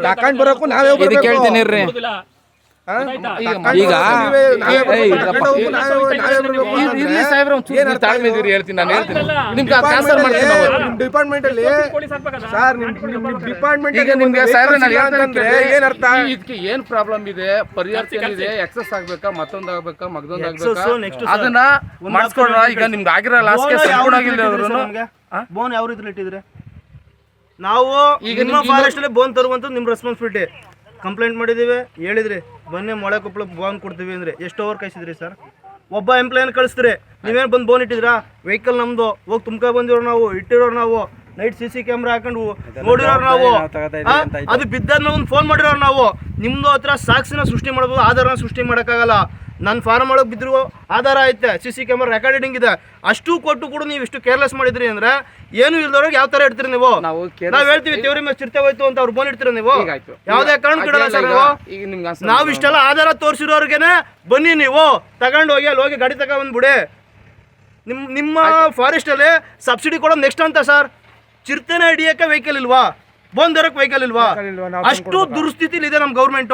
ತಕೊಂಡ್ ಬರೋಕು ನಾವೇ ಇದು ಬರ್ಬೇಕು ಕೇಳ್ತೀನಿ ರೀ ಈಗ ಏ, ಇದ್ರಪ್ಪ. ಇರ್ಲಿ ಸಾಹೇಬ್ರೆ, ಒಂಚೂರು ಏನ್ ತಾಳ್ಮೆ ಇದ್ದೀರಿ, ಹೇಳ್ತೀನಿ ನಾನು ಹೇಳ್ತೀನಿ. ನಿಮ್ಗೆ ಕ್ಯಾನ್ಸಲ್ ಮಾಡ್ತೀನಿ ನಾವು. ಡಿಪಾರ್ಟ್ಮೆಂಟ್ ಅಲ್ಲಿ ಸರ್ ನಿಮ್ ನಿಮ್ ಡಿಪಾರ್ಟ್ಮೆಂಟ್ ಈಗ ನಿಮ್ಗೆ ಸಾಹೇಬ್ರ ನಾನು ಏನ್ ಅರ್ಥ? ಇದಕ್ಕೆ ಏನ್ ಪ್ರಾಬ್ಲಮ್ ಇದೆ? ಪರಿಹಾರ ಏನಿದೆ ಎಕ್ಸಸ್ ಆಗ್ಬೇಕಾ? ಮತ್ತೊಂದ್ ಆಗ್ಬೇಕಾ? ಮಗದೊಂದ್ ಆಗ್ಬೇಕಾ? ಅದನ್ನ ಒಂದು ಮಾಡಿಸ್ಕೊಂಡ್ರ. ಈಗ ನಿಮ್ಗೆ ಆಗಿರೋ ಲಾಸ್ಟ್ ಬೋನ್ ಯಾವ ಸಂಪೂರ್ಣ ಆಗಿಲ್ಲ? ಬೋನ್ ಯಾವ ರೀತಿ ಇಟ್ಟಿದ್ರೆ? ನಾವು ಈಗ ನಿಮ್ಮ ಫಾರೆಸ್ಟ್ ಅಲ್ಲಿ ಬೋನ್ ತರುವಂತ ನಿಮ್ ರೆಸ್ಪಾನ್ಸಿಬಿಲಿಟಿ ಕಂಪ್ಲೇಂಟ್ ಮಾಡಿದ್ದೀವಿ, ಹೇಳಿದ್ರಿ, ಬನ್ನಿ ಮೊಳೆ ಕೊಪ್ಪಳ ಬೋನ್ ಕೊಡ್ತೀವಿ ಅಂದ್ರೆ. ಎಷ್ಟು ಓವರ್ ಕಳಿಸಿದ್ರಿ ಸರ್ ಒಬ್ಬ ಎಂಪ್ಲಾಯನ್ ಕಳಿಸ್ತೀರಿ ನೀವೇನು ಬಂದು ಬೋನ್ ಇಟ್ಟಿದ್ರಾ ವೆಹಿಕಲ್ ನಮ್ಮದು ಹೋಗಿ ತುಮ್ಕ ಬಂದಿರೋ ನಾವು ಇಟ್ಟಿರೋ ನಾವು. ನೈಟ್ ಸಿ ಸಿ ಕ್ಯಾಮ್ರಾ ಹಾಕೊಂಡು ನೋಡಿರೋರು ನಾವು. ಅದು ಬಿದ್ದನ್ನ ಒಂದು ಫೋನ್ ಮಾಡಿರೋರು ನಾವು. ನಿಮ್ದು ಹತ್ರ ಸಾಕ್ಷಿನ ಸೃಷ್ಟಿ ಮಾಡ್ಬೋದು ಆಧಾರನ ಸೃಷ್ಟಿ ಮಾಡೋಕ್ಕಾಗಲ್ಲ. ನನ್ನ ಫಾರ್ಮ್ ಒಳಗೆ ಬಿದ್ರು ಆಧಾರ ಐತೆ ಸಿ ಸಿ ಕ್ಯಾಮ್ರಾ ರೆಕಾರ್ಡಿಂಗ್ ಇದೆ. ಅಷ್ಟು ಕೊಟ್ಟು ಕೂಡ ನೀವು ಇಷ್ಟು ಕೇರ್ಲೆಸ್ ಮಾಡಿದ್ರಿ ಅಂದ್ರೆ ಏನು ಇಲ್ದವ್ರಿಗೆ ಯಾವ ತರ ಇಡ್ತೀರಿ ನೀವು? ನಾವು ನಾವ್ ಹೇಳ್ತೀವಿ ತೇವ್ರಿ ಮೇಲೆ ಚಿರ್ತೆ ಹೋಯ್ತು ಅಂತ ಅವ್ರು ಬೋನ್ ಇಡ್ತೀರ ನೀವು? ಯಾವುದೇ ಕಾರಣ ಇಡಲ್ಲ ಸರ್ ನೀವು. ನಾವು ಇಷ್ಟೆಲ್ಲ ಆಧಾರ ತೋರಿಸಿರೋರ್ಗೆನೆ ಬನ್ನಿ ನೀವು. ತಗೊಂಡು ಹೋಗಿ ಅಲ್ಲಿ ಹೋಗಿ ಗಾಡಿ ತಗೊಂಡ್ ಬಂದ್ಬಿಡಿ. ನಿಮ್ ನಿಮ್ಮ ಫಾರೆಸ್ಟ್ ಅಲ್ಲಿ ಸಬ್ಸಿಡಿ ಕೊಡೋದು ನೆಕ್ಸ್ಟ್ ಅಂತ ಸರ್. ಚಿರತೆನ ಹಿಡಿಯಕ್ಕೆ ವೆಹಿಕಲ್ ಇಲ್ವಾ? ಬೋನ್ ದರಕ್ಕೆ ವೆಹಿಕಲ್ ಇಲ್ವಾ? ಅಷ್ಟು ದುರ್ಸ್ಥಿತಿಲಿ ಇದೆ ನಮ್ ಗೌರ್ಮೆಂಟ್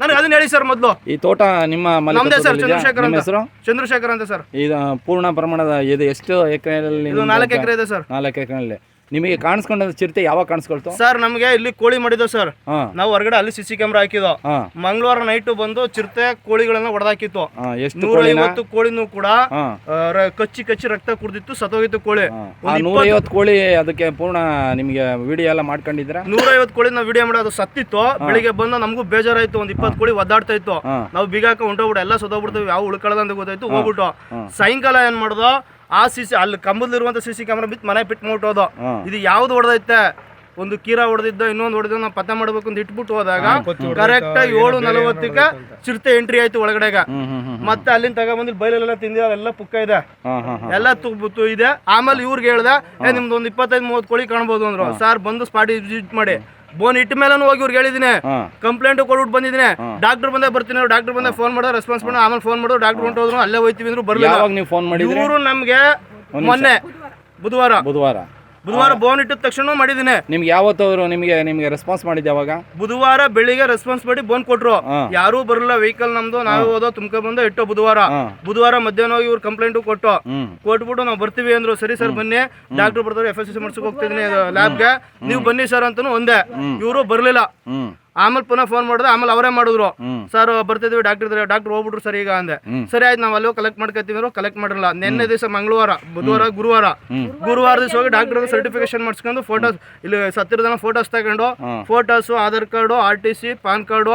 ನನಗೆ ಅದನ್ನ ಹೇಳಿ ಸರ್ ಮೊದಲು. ಈ ತೋಟ ನಿಮ್ಮ ನಮ್ದೇ ಸರ್? ಚಂದ್ರಶೇಖರ್ ಅಂತ. ಹೆಸರು? ಚಂದ್ರಶೇಖರ್ ಅಂತ ಸರ್. ಇದು ಪೂರ್ಣ ಪ್ರಮಾಣದ ಇದು ಎಷ್ಟು ಎಕರೆ ಇದು ನಾಲ್ಕು ಎಕರೆ ಇದೆ ಸರ್. ನಾಲ್ಕು ಎಕರೆಯಲ್ಲಿ. ನಿಮಗೆ ಕಾಣಿಸ್ಕೊಂಡ ಚಿರತೆ ಯಾವಾಗ ಕಾಣಿಸ್ಕೊಳ್ತು? ಸರ್ ನಮಗೆ ಇಲ್ಲಿ ಕೋಳಿ ಮಾಡಿದ್ವು ಸರ್. ಹಾ. ನಾವು ಹೊರಗಡೆ ಅಲ್ಲಿ ಸಿಸಿ ಸಿ ಕ್ಯಾಮ್ರಾ ಹಾಕಿದ್ವು. ಹಾ. ಮಂಗಳವಾರ ನೈಟ್ ಬಂದು ಚಿರತೆ ಕೋಳಿಗಳನ್ನ ಹೊಡೆದಾಕಿತ್ತು. ಹಾ ಎಷ್ಟು ನೂರ ಕೋಳಿನ? ಕೂಡ ಹಾ. ಆ, ರ- ಕಚ್ಚಿ ಕಚ್ಚಿ ರಕ್ತ ಕುಡ್ದಿತ್ತು ಸತ್ತೋಗಿತ್ತು ಕೋಳಿ. ಹಾ. ಒಂದ್ ಆ ಇಪ್ಪತ್ತು- ನೂರೈವತ್ತು ಕೋಳಿ ಅದಕ್ಕೆ ಪೂರ್ಣ ನಿಮಗೆ ವಿಡಿಯೋ ಎಲ್ಲ ಮಾಡ್ಕೊಂಡಿದ್ರೆ ನೂರೈವತ್ತು ಕೋಳಿ ನಾವು ವಿಡಿಯೋ ಮಾಡೋದು ಸತ್ತಿತ್ತು. ಬೆಳಿಗ್ಗೆ ಬಂದು ನಮಗೂ ಬೇಜಾರಾಯ್ತು ಒಂದ್ ಇಪ್ಪತ್ತು ಕೋಳಿ ಒದ್ದಾಡ್ತಾ ಇತ್ತು. ಹಾ. ನಾವು ಬಿಗಾಕ ಹೊಂಟೋಗ್ಬಿಟ್ಟು ಎಲ್ಲ ಸತ್ತೋಗ್ಬಿಡ್ತೀವಿ ಯಾವ ಉಳ್ಕೊಳ್ಳೋದು ಅಂತ ಗೊತ್ತಾಯ್ತು ಹೋಗ್ಬಿಟ್ಟು. ಸಾಯಂಕಾಲ ಏನ್ ಮಾಡ್ದೋ? ಆ ಸಿ ಸಿ ಅಲ್ಲಿ ಕಂಬದಲ್ಲಿರುವಂತ ಸಿ ಸಿ ಕ್ಯಾಮ್ರಾ ಬಿತ್ತು ಮನೆ ಬಿಟ್ಟು ಮುಟ್ಟೋದು. ಇದು ಯಾವ್ದು ಹೊಡೆದೈತೆ? ಒಂದು ಕೀರಾ ಹೊಡೆದಿದ್ದ ಇನ್ನೊಂದು ಹೊಡೆದ ನಾವು ಪತ್ತೆ ಮಾಡ್ಬೇಕು ಅಂತ ಇಟ್ಬಿಟ್ಟು ಹೋದಾಗ ಕರೆಕ್ಟ್ ಆಗಿ ಏಳು ನಲವತ್ತಕ್ಕೆ ಚಿರತೆ ಎಂಟ್ರಿ ಆಯ್ತು ಒಳಗಡೆಗ. ಮತ್ತೆ ಅಲ್ಲಿಂದ ತಗೊಂಬಂದು ಬೈಲೆಲ್ಲ ತಿಂದಿ ಅವೆಲ್ಲ ಪುಕ್ಕ ಇದೆ. ಎಲ್ಲ ತುಬ್ಬು ಇದೆ. ಆಮೇಲೆ ಇವ್ರಿಗೆ ಹೇಳ್ದೆ ನಿಮ್ದು ಒಂದು ಇಪ್ಪತ್ತೈದು ಮೂವತ್ತು ಕೋಳಿ ಕಾಣ್ಬೋದು ಅಂದ್ರು. ಸರ್ ಬಂದು ಸ್ಪಾಟ್ ವಿಸಿಟ್ ಮಾಡಿ. ಬೋನ್ ಇಟ್ಟ ಮೇಲೆ ಹೋಗಿ ಇವ್ರಿಗೆ ಹೇಳಿದೀನಿ. ಕಂಪ್ಲೇಂಟ್ ಕೊಡ್ಬಿಟ್ಟು ಬಂದಿದ್ದೀನಿ ಡಾಕ್ಟರ್ ಬಂದೇ ಬರ್ತೀನಿ ಡಾಕ್ಟರ್ ಬಂದ ಫೋನ್ ಮಾಡೋ ರೆಸ್ಪಾನ್ಸ್ ಮಾಡೋ ಆಮೇಲೆ ಫೋನ್ ಮಾಡೋ. ಡಾಕ್ಟರ್ ಹೊಂಟೋದ್ರು ಅಲ್ಲೇ ಹೋಯ್ತೀವಿ ಅಂದ್ರು ಬರಲಿಲ್ಲ. ನೀವು ಫೋನ್ ಮಾಡಿ ಇವರು ನಮ್ಗೆ ಮೊನ್ನೆ ಬುಧವಾರ. ಬುಧವಾರ. ಬುಧವಾರ ಬೋನ್ ಇಟ್ಟಿದ ತಕ್ಷಣ ಮಾಡಿದ್ದೀನಿ ನಿಮ್ಗೆ ಯಾವತ್ತವರು ನಿಮಗೆ ನಿಮಗೆ ರೆಸ್ಪಾನ್ಸ್ ಮಾಡಿದ್ದೆ ಯಾವಾಗ ಬುಧವಾರ ಬೆಳಿಗ್ಗೆ ರೆಸ್ಪಾನ್ಸ್ ಮಾಡಿ ಬೋನ್ ಕೊಟ್ರು. ಯಾರು ಬರಲ್ಲ ವೆಹಿಕಲ್ ನಮ್ದು ನಾವು ಹೋದೋ ತುಮ್ಕ ಬಂದು ಇಟ್ಟೋ ಬುಧವಾರ. ಬುಧವಾರ ಮಧ್ಯಾಹ್ನ ಹೋಗಿ ಇವ್ರು ಕಂಪ್ಲೇಂಟ್ ಕೊಟ್ಟು. ಕೊಟ್ಬಿಟ್ಟು ನಾವು ಬರ್ತೀವಿ ಅಂದ್ರು ಸರಿ ಸರ್ ಬನ್ನಿ. ಡಾಕ್ಟರ್ ಬರ್ತಾರೆ ಎಫ್ ಎಸ್ ಸಿ ಮಾಡ್ಸಕ್ ಹೋಗ್ತಿದ್ದೀನಿ ಲ್ಯಾಬ್ಗೆ ನೀವು ಬನ್ನಿ ಸರ್ ಅಂತಾನು ಒಂದೇ. ಇವರು ಬರಲಿಲ್ಲ. ಆಮೇಲೆ ಪುನಃ ಫೋನ್ ಮಾಡಿದ್ರೆ ಆಮೇಲೆ ಅವರೇ ಮಾಡಿದ್ರು. ಸರ್ ಬರ್ತಿದ್ವಿ ಡಾಕ್ಟರ್ ಡಾಕ್ಟರ್ ಹೋಗ್ಬಿಟ್ರು ಸರ್ ಈಗ ಅಂದೆ. ಸರಿ ಆಯ್ತು ನಾವು ಅಲ್ಲೋ ಕಲೆಕ್ಟ್ ಮಾಡ್ಕೊತೀವಿ ಕಲೆಕ್ಟ್ ಮಾಡಿರಲ್ಲ. ನಿನ್ನೆ ದಿವಸ ಮಂಗಳವಾರ ಬುಧವಾರ ಗುರುವಾರ. ಗುರುವಾರ ದಿವಸ ಹೋಗಿ ಡಾಕ್ಟರ್ ಸರ್ಟಿಫಿಕೇಶನ್ ಮಾಡಿಸ್ಕೊಂಡು ಫೋಟೋಸ್ ಇಲ್ಲಿ ಸತ್ತಿರದ ಫೋಟೋಸ್ ತಗೊಂಡು photos Aadhaar card R T C PAN card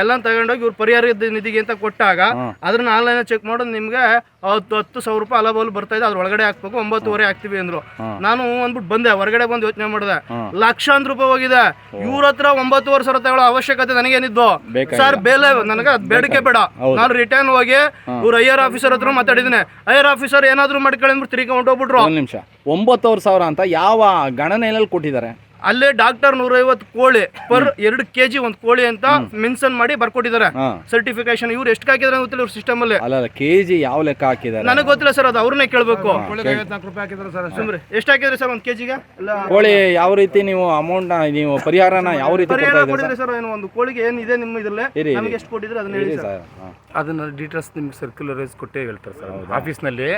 ಎಲ್ಲ ತಗೊಂಡೋಗಿ ಇವ್ರು ಪರಿಹಾರ ನಿಧಿಗೆ ಅಂತ ಕೊಟ್ಟಾಗ ಅದನ್ನ ಆನ್ಲೈನ್ ಚೆಕ್ ಮಾಡೋದು ನಿಮ್ಗೆ ಹತ್ತು ಹತ್ತು ಸಾವಿರ ರೂಪಾಯಿ ಅಲಬಲ್ ಬರ್ತಾ ಇದೆ ಅದ್ರ ಒಳಗಡೆ ಹಾಕ್ಬೇಕು ಒಂಬತ್ತುವರೆ ಹಾಕ್ತಿವಿ ಅಂದ್ರು. ನಾನು ಅಂದ್ಬಿಟ್ಟು ಬಂದೆ ಹೊರಗಡೆ ಬಂದು ಯೋಚನೆ ಮಾಡಿದೆ. ಲಕ್ಷಾಂತರ ರೂಪಾಯಿ ಹೋಗಿದೆ. ಇವ್ರ ಹತ್ರ ಒಂಬತ್ತುವರೆ ಸಾವಿರ ತಗೊಳ್ಳೋ ಅವಶ್ಯಕತೆ ನನಗೇನಿದ್ದು. ಸರ್ ಬೇಲೆ ನನಗೆ ಅದ್ ಬೇಡಿಕೆ ಬೇಡ. ನಾನು ರಿಟರ್ನ್ ಹೋಗಿ ಇವ್ರ ಐಆರ್ ಆಫೀಸರ್ ಹತ್ರ ಮಾತಾಡಿದ್ದೀನಿ. ಐಆರ್ ಆಫೀಸರ್ ಏನಾದ್ರು ಮಾಡ್ಕೊಳ್ಳಿ ಅಂದ್ಬಿಟ್ಟು ತಿರುಗಿ ಹೊಂಟೋಗ್ಬಿಟ್ರು. ಒಂದು ನಿಮಿಷ. ಒಂಬತ್ತುವರೆ ಸಾವಿರ ಅಂತ ಯಾವ ಗಣನೆಯಲ್ಲಿ ಕೊಟ್ಟಿದ್ದಾರೆ? ಅಲ್ಲೇ ಡಾಕ್ಟರ್ ನೂರೈವತ್ತು ಕೋಳಿ ಪರ್ ಎರಡು ಕೆಜಿ ಒಂದು ಕೋಳಿ ಅಂತ ಮೆನ್ಷನ್ ಮಾಡಿ ಬರ್ಕೊಟ್ಟಿದ್ದಾರೆ. ಸರ್ಟಿಫಿಕೇಶನ್ ಇವ್ರು ಎಷ್ಟು ಹಾಕಿದ್ರೆ ಗೊತ್ತಿಲ್ಲ ಇವ್ರ ಸಿಸ್ಟಮ್ ಅಲ್ಲಿ. ಅಲ್ಲ ಅಲ್ಲ ಕೆ ಜಿ ಯಾವ ಲೆಕ್ಕ ಹಾಕಿದ್ದಾರೆ? ನನಗೆ ಗೊತ್ತಿಲ್ಲ ಸರ್ ಅದು ಅವ್ರನ್ನೇ ಕೇಳಬೇಕು. ಐವತ್ನಾಲ್ಕು ರೂಪಾಯಿ ಹಾಕಿದ್ರು ಸರ್ ಸುಮ್ರಿ ಎಷ್ಟು ಹಾಕಿದ್ರಿ ಸರ್ ಒಂದು ಕೆಜಿಗೆ ಕೋಳಿ ಯಾವ ರೀತಿ ನೀವು ಅಮೌಂಟ್ ನೀವು ಪರಿಹಾರನ ಯಾವ ರೀತಿ ಕೊಟ್ಟಿದ್ರಿ ಸರ್ ಏನು ಒಂದು ಕೋಳಿಗೆ ಏನಿದೆ ನಿಮ್ಮ ಇದರಲ್ಲಿ? ನಮಗೆ. ಎಷ್ಟು ಕೊಟ್ಟಿದ್ರೆ ಅದನ್ನ ಹೇಳಿ ಸರ್ ಅದನ್ನ ಡೀಟೇಲ್ಸ್ ನಿಮ್ಗೆ ಸರ್ಕ್ಯುಲರೈಸ್ ಕೊಟ್ಟೆ ಹೇಳ್ತಾರೆ ಸರ್ ಆಫೀಸ್ನಲ್ಲಿ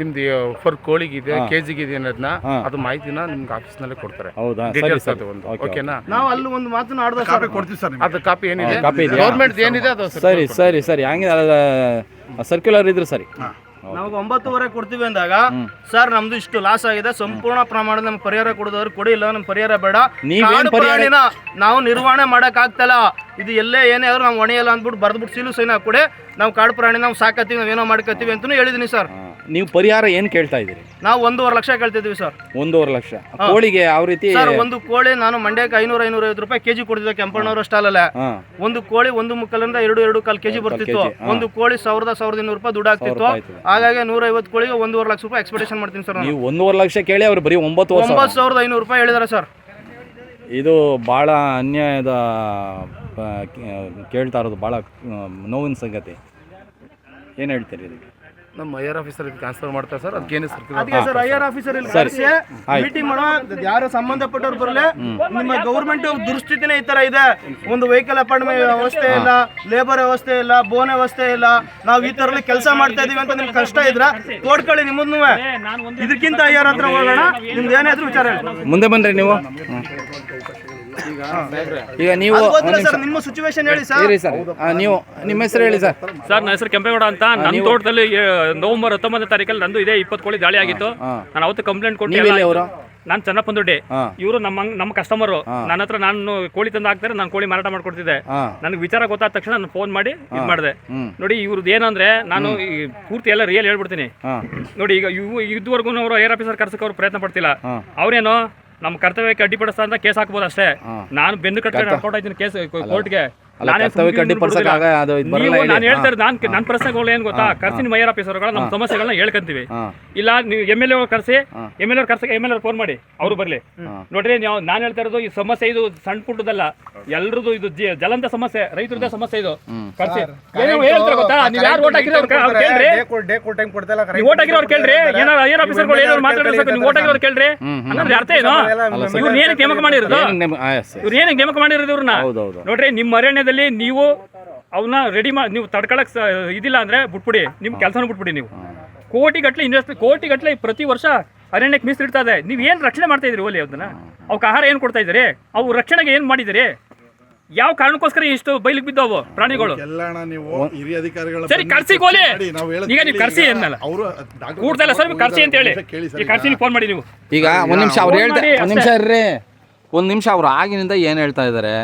ನಿಮ್ದು ಫರ್ ಕೋಳಿಗಿದೆ ಕೆಜಿಗಿದೆ ಅನ್ನೋದನ್ನ ಅದು ಮಾಹಿತಿನ ನಿಮ್ಗೆ ಆಫೀಸ್ನಲ್ಲೇ ಕೊಡ್ತಾರೆ. ಹೌದಾ? ಸರಿ ಡೀಟೇಲ್ಸ್ ಸರ್ ಅದು ಒಂದು. ಓಕೆ ಓಕೆನಾ? ನಾವು ಅಲ್ಲಿ ಒಂದು ಮಾತನ್ನ ಆಡ್ದ ಸರ್? ಕೊಡ್ತೀವಿ ಸರ್ ಅದು ಕಾಪಿ ಏನಿದೆ? ಕಾಪಿ ಇದೆಯಾ? ಗೌರ್ಮೆಂಟ್ ಏನಿದೆ ಅದು ಸರಿ ಸರಿ ಸರಿ. ಹಂಗೆ ಸರ್ಕ್ಯುಲರ್ ಇದ್ರೆ ಸರಿ. ನಮಗೆ ಒಂಬತ್ತುವರೆ ಕೊಡ್ತೀವಿ ಅಂದಾಗ ಸರ್ ನಮ್ದು ಇಷ್ಟು ಲಾಸ್ ಆಗಿದೆ. ಸಂಪೂರ್ಣ ಪ್ರಮಾಣದ ನಮ್ಗೆ ಪರಿಹಾರ ಕೊಡೋದವ್ರು ಕೊಡಿ ಇಲ್ಲ ನಮ್ಗೆ ಪರಿಹಾರ ಬೇಡ. ನೀವೇನ್ ಕಾಡು ಪರಿಹಾರ- ಪ್ರಾಣಿನ ನಾವು ನಿರ್ವಹಣೆ ಮಾಡಕ್ ಆಗ್ತಲ್ಲ ಇದು ಎಲ್ಲೇ ಏನೇ ಆದ್ರೂ ನಾವು ಹೊಣೆಯಲ್ಲ ಅಂದ್ಬಿಟ್ಟು ಬರೆದ್ಬಿಟ್ಟು ಸೀಲು ಸೈನ್ ಹಾಕೊಡೆ ನಾವು ಕಾಡು ಪ್ರಾಣಿ ನಾವು ಸಾಕತ್ತೀವಿ ನಾವು ಏನೋ ಮಾಡ್ಕತ್ತೀವಿ ಅಂತಲೂ ಹೇಳಿದೀನಿ ಸರ್. ನೀವು ಪರಿಹಾರ ಏನು ಕೇಳ್ತಾ ಇದ್ದೀರಿ? ನಾವು ಒಂದೂವರೆ ಲಕ್ಷ ಕೇಳ್ತಿದ್ವಿ ಸರ್. ಒಂದೂವರೆ ಲಕ್ಷ. ಕೋಳಿಗೆ ಯಾವ ರೀತಿ ಸರ್ ಒಂದು ಕೋಳಿ ನಾನು ಮಂಡ್ಯಕ್ಕೆ ಐನೂರ ಐನೂರ ಐವತ್ತು ರೂಪಾಯಿ ಕೆಜಿ ಕೊಡ್ತಿದ್ದೆ ಕೆಂಪಣ್ಣವರ ಸ್ಟಾಲಲ್ಲೇ. ಅಲ್ಲ ಒಂದು ಕೋಳಿ ಒಂದು ಮುಕ್ಕಲಿಂದ ಎರಡು ಎರಡು ಕಾಲು ಕೆಜಿ ಬರ್ತಿತ್ತು. ಒಂದು ಕೋಳಿ ಸಾವಿರದ ಸಾವಿರದ ಇನ್ನೂರು ರೂಪಾಯಿ ದುಡ್ಡು ಆಗ್ತಿತ್ತು. ಹಾಗಾಗಿ ನೂರ ಐವತ್ತು ಕೋಳಿಗೆ ಒಂದೂವರೆ ಲಕ್ಷ ರೂಪಾಯಿ ಎಕ್ಸ್ಪೆಕ್ಟೇಷನ್ ಮಾಡ್ತೀನಿ ಸರ್ ನೀವು ಒಂದೂವರೆ ಲಕ್ಷ ಕೇಳಿ ಅವ್ರು ಬರೀ ಒಂಬತ್ತು ಒಂಬತ್ತು ಸಾವಿರದ ಐನೂರು ರೂಪಾಯಿ ಹೇಳಿದಾರೆ ಸರ್. ಇದು ಭಾಳ ಅನ್ಯಾಯದ ಕೇಳ್ತಾ ಇರೋದು ಭಾಳ ನೋವಿನ ಸಂಗತಿ. ಏನು ಹೇಳ್ತೀರಿ ಇದಕ್ಕೆ? ನಮ್ಮ ಐಆರ್ ಆಫೀಸರ್ ಟ್ರಾನ್ಸ್ಫರ್ ಮಾಡ್ತಾರೆ ಸರ್ ಅದಕ್ಕೇನು ಸರ್ ಐ ಆರ್ ಆಫೀಸರ್ ಇಲ್ಲಿ ಕರೆಸಿ ಮೀಟಿಂಗ್ ಮಾಡೋ ಯಾರು ಸಂಬಂಧಪಟ್ಟವ್ರು ಬರಲೇ. ನಿಮ್ಮ ಗೌರ್ಮೆಂಟ್ ದುರ್ಸ್ಥಿತಿನೇ ಈ ತರ ಇದೆ. ಒಂದು ವೆಹಿಕಲ್ ಅಪಾರ್ಟ್ಮೆಂಟ್ ವ್ಯವಸ್ಥೆ ಇಲ್ಲ ಲೇಬರ್ ವ್ಯವಸ್ಥೆ ಇಲ್ಲ ಬೋನ್ ವ್ಯವಸ್ಥೆ ಇಲ್ಲ. ನಾವು ಈ ತರ ಕೆಲಸ ಮಾಡ್ತಾ ಇದೀವಿ ಅಂತ ನಿಮ್ಗೆ ಕಷ್ಟ ಇದ್ರ ತೋಡ್ಕೊಳ್ಳಿ ನಿಮ್ಮನ್ನು. ಇದಕ್ಕಿಂತ ಐ ಆರ್ ಹತ್ರ ಹೋಗೋಣ. ನಿಮ್ದು ಏನೇ ಇದ್ರು ವಿಚಾರ ಹೇಳಿ. ಮುಂದೆ ಬನ್ರಿ ನೀವು. ಈಗ ನೀವು ಒಂದ್ ನಿಮಿಷ. ಸರ್ ನಿಮ್ಮ ಸಿಚುವೇಶನ್ ಹೇಳಿ ಸರ್. ಇರಿ ಸರ್. ಆ, ನೀವು ನಿಮ್ಮ ಹೆಸರು ಹೇಳಿ ಸರ್. ಸರ್ ನನ್ನ ಹೆಸರು ಕೆಂಪೇಗೌಡ ಅಂತ. ನನ್ನ ತೋಟದಲ್ಲಿ ನವೆಂಬರ್ ಹತ್ತೊಂಬತ್ತನೇ ತಾರೀಕಲ್ಲಿ ನಂದು ಇದೆ ಇಪ್ಪತ್ತು ಕೋಳಿ ದಾಳಿ ಆಗಿತ್ತು. ನಾನು ಅವತ್ತು ಕಂಪ್ಲೇಂಟ್ ಕೊಟ್ಟು ನೀವು ಎಲ್ಲಿ ಅವರು? ನಾನು ಚನ್ನಪ್ಪನ ದುಡ್ಡಿ. ಹಾ. ಇವರು ನಮ್ಮ ಅಂಗ್- ನಮ್ಮ ಕಸ್ಟಮರ್ ನನ್ನ ಹತ್ರ ನಾನು ಕೋಳಿ ತಂದು ಹಾಕ್ತಾರೆ ನಾನು ಕೋಳಿ ಮಾರಾಟ ಮಾಡ್ಕೊಡ್ತಿದ್ದೆ. ಹಾ. ನನಗೆ ವಿಚಾರ ಗೊತ್ತಾದ ತಕ್ಷಣ ನಾನು ಫೋನ್ ಮಾಡಿ ಇದು ಮಾಡಿದೆ. ಹ್ಮ್. ನೋಡಿ ಇವ್ರದ್ದು ಏನಂದ್ರೆ ನಾನು ಈ ಪೂರ್ತಿ ಎಲ್ಲ ರಿಯಲ್ ಹೇಳ್ಬಿಡ್ತೀನಿ. ಹಾ. ನೋಡಿ ಈಗ ಇವು ಇದುವರೆಗೂ ಅವರು ಏರ್ ಆಫೀಸರ್ ಕರ್ಸಕ್ಕೆ ಅವ್ರು ಪ್ರಯತ್ನ ಪಡ್ತಿಲ್ಲ. ಹಾ. ಅವ್ರೇನು ನಮ್ಮ ಕರ್ತವ್ಯಕ್ಕೆ ಅಡ್ಡಿಪಡಿಸ್ತಾ ಅಂತ ಕೇಸ್ ಹಾಕ್ಬೋದು ಅಷ್ಟೇ. ನಾನು ಬೆನ್ನು ಕಟ್ಕೊಂಡು ಇದ್ದೀನಿ ಕೇಸ್ ಕೋರ್ಟ್ಗೆ ನಾನು ಹೇಳ್ತಾರೆ ನಾನು ನನ್ನ ಪ್ರಶ್ನೆಗಳು ಏನು ಗೊತ್ತಾ? ಕರ್ಸಿನ ಮೈಯರ್ ಆಫೀಸರ್ಗಳ ನಮ್ಮ ಸಮಸ್ಯೆಗಳನ್ನ ಹೇಳ್ಕೊಂತೀವಿ. ಇಲ್ಲ ನೀವು ಎಂ ಎಲ್ ಎ ಕರ್ಸಿ ಎಂ ಎಲ್ ಎ ಕರ್ಸಕ್ಕೆ ಎಂ ಎಲ್ ಎ ಫೋನ್ ಮಾಡಿ ಅವರು ಬರಲಿ. ನೋಡ್ರಿ ನೀವು ನಾನು ಹೇಳ್ತಾ ಇರೋದು ಈ ಸಮಸ್ಯೆ ಇದು ಸಣ್ಣ ಪುಟ್ಟದಲ್ಲ. ಎಲ್ರದ್ದು ಇದು ಜಲಂತ ಸಮಸ್ಯೆ ರೈತರದ ಸಮಸ್ಯೆ ಇದು. ಕರ್ಸಿ. ಏನೋ ಹೇಳ್ತಾರೆ ಗೊತ್ತಾ? ನೀವು ಯಾರು ಓಟ್ ಹಾಕಿರೋ ಕೇಳ್ರಿ. ನೀವು ಓಟ್ ಆಗಿರೋರು ಕೇಳ್ರಿ. ಏನಾರ ಐಆರ್ ಆಫೀಸರ್ಗಳು ಏನಾದ್ರು ಮಾತಾಡಬೇಕು ನೀವು ಓಟ್ ಆಗಿರೋರು ಕೇಳ್ರಿ. ಹಂಗಂದ್ರೆ ಅರ್ಥ ಏನು? ಇವ್ರು ಏನಕ್ಕೆ ನೇಮಕ ಮಾಡಿರೋದು. ಇವ್ರು ಏನಕ್ಕೆ ನೇಮಕ ಮಾಡಿರೋದು ಇವ್ರನ್ನ? ನೋಡ್ರಿ ನಿಮ್ಮ ಅರಣ್ಯದಲ್ಲಿ ನೀವು ಅವನ್ನ ರೆಡಿ ಮಾಡಿ ನೀವು ತಡ್ಕೊಳಕ್ ಇದಿಲ್ಲ ಅಂದ್ರೆ ಬಿಟ್ಬಿಡಿ. ನಿಮ್ ಕೆಲಸನೂ ಬಿಟ್ಬಿಡಿ ನೀವು. ಕೋಟಿ ಗಟ್ಟಲೆ ಇನ್ವೆಸ್ಟ್ ಕೋಟಿ ಗಟ್ಟಲೆ ಪ್ರತಿ ವರ್ಷ ಅರಣ್ಯಕ್ಕೆ ಮೀಸಲಿಡ್ತಾ ಇದೆ. ನೀವು ಏನು ರಕ್ಷಣೆ ಮಾಡ್ತಾ ಇದ್ರಿ ಓಲಿ ಅದನ್ನ ಅವಕ್ಕೆ ಆಹಾರ ಏನು ಕೊಡ್ತಾ ಇದ್ದೀರಿ? ಅವು ರಕ್ಷಣೆಗೆ ಏನು ಮಾಡಿದಿರಿ ಯಾವ ಕಾರಣಕ್ಕೋಸ್ಕರ ಇಷ್ಟು ಬೈಲಿಗೆ ಬಿದ್ದವು ಪ್ರಾಣಿಗಳು? ಹಿರಿಯ ಅಧಿಕಾರಿಗಳ ಸರಿ, ಕರ್ಸಿ ಕೋಲಿ ಈಗ ನೀವು ಕರ್ಸಿ ಏನಲ್ಲ ಅವರು ಕೂಡ್ದಲ್ಲ ಸರ್ ಕರ್ಸಿ ಅಂತ ಹೇಳಿ ಈ ಕರ್ಸಿ ಫೋನ್ ಮಾಡಿ ನೀವು. ಈಗ ಒಂದ್ ನಿಮಿಷ ಅವ್ರು ಹೇಳ್ತಾರೆ ಹೇಳ್ತಾ ಒಂದ್ ನಿಮಿಷ ಇರ್ರಿ. ಒಂದ್ ನಿಮಿಷ ಅವ್ರು ಆಗಿನಿಂದ ಏನ್ ಹೇಳ್ತಾ ಇದ್ದಾರೆ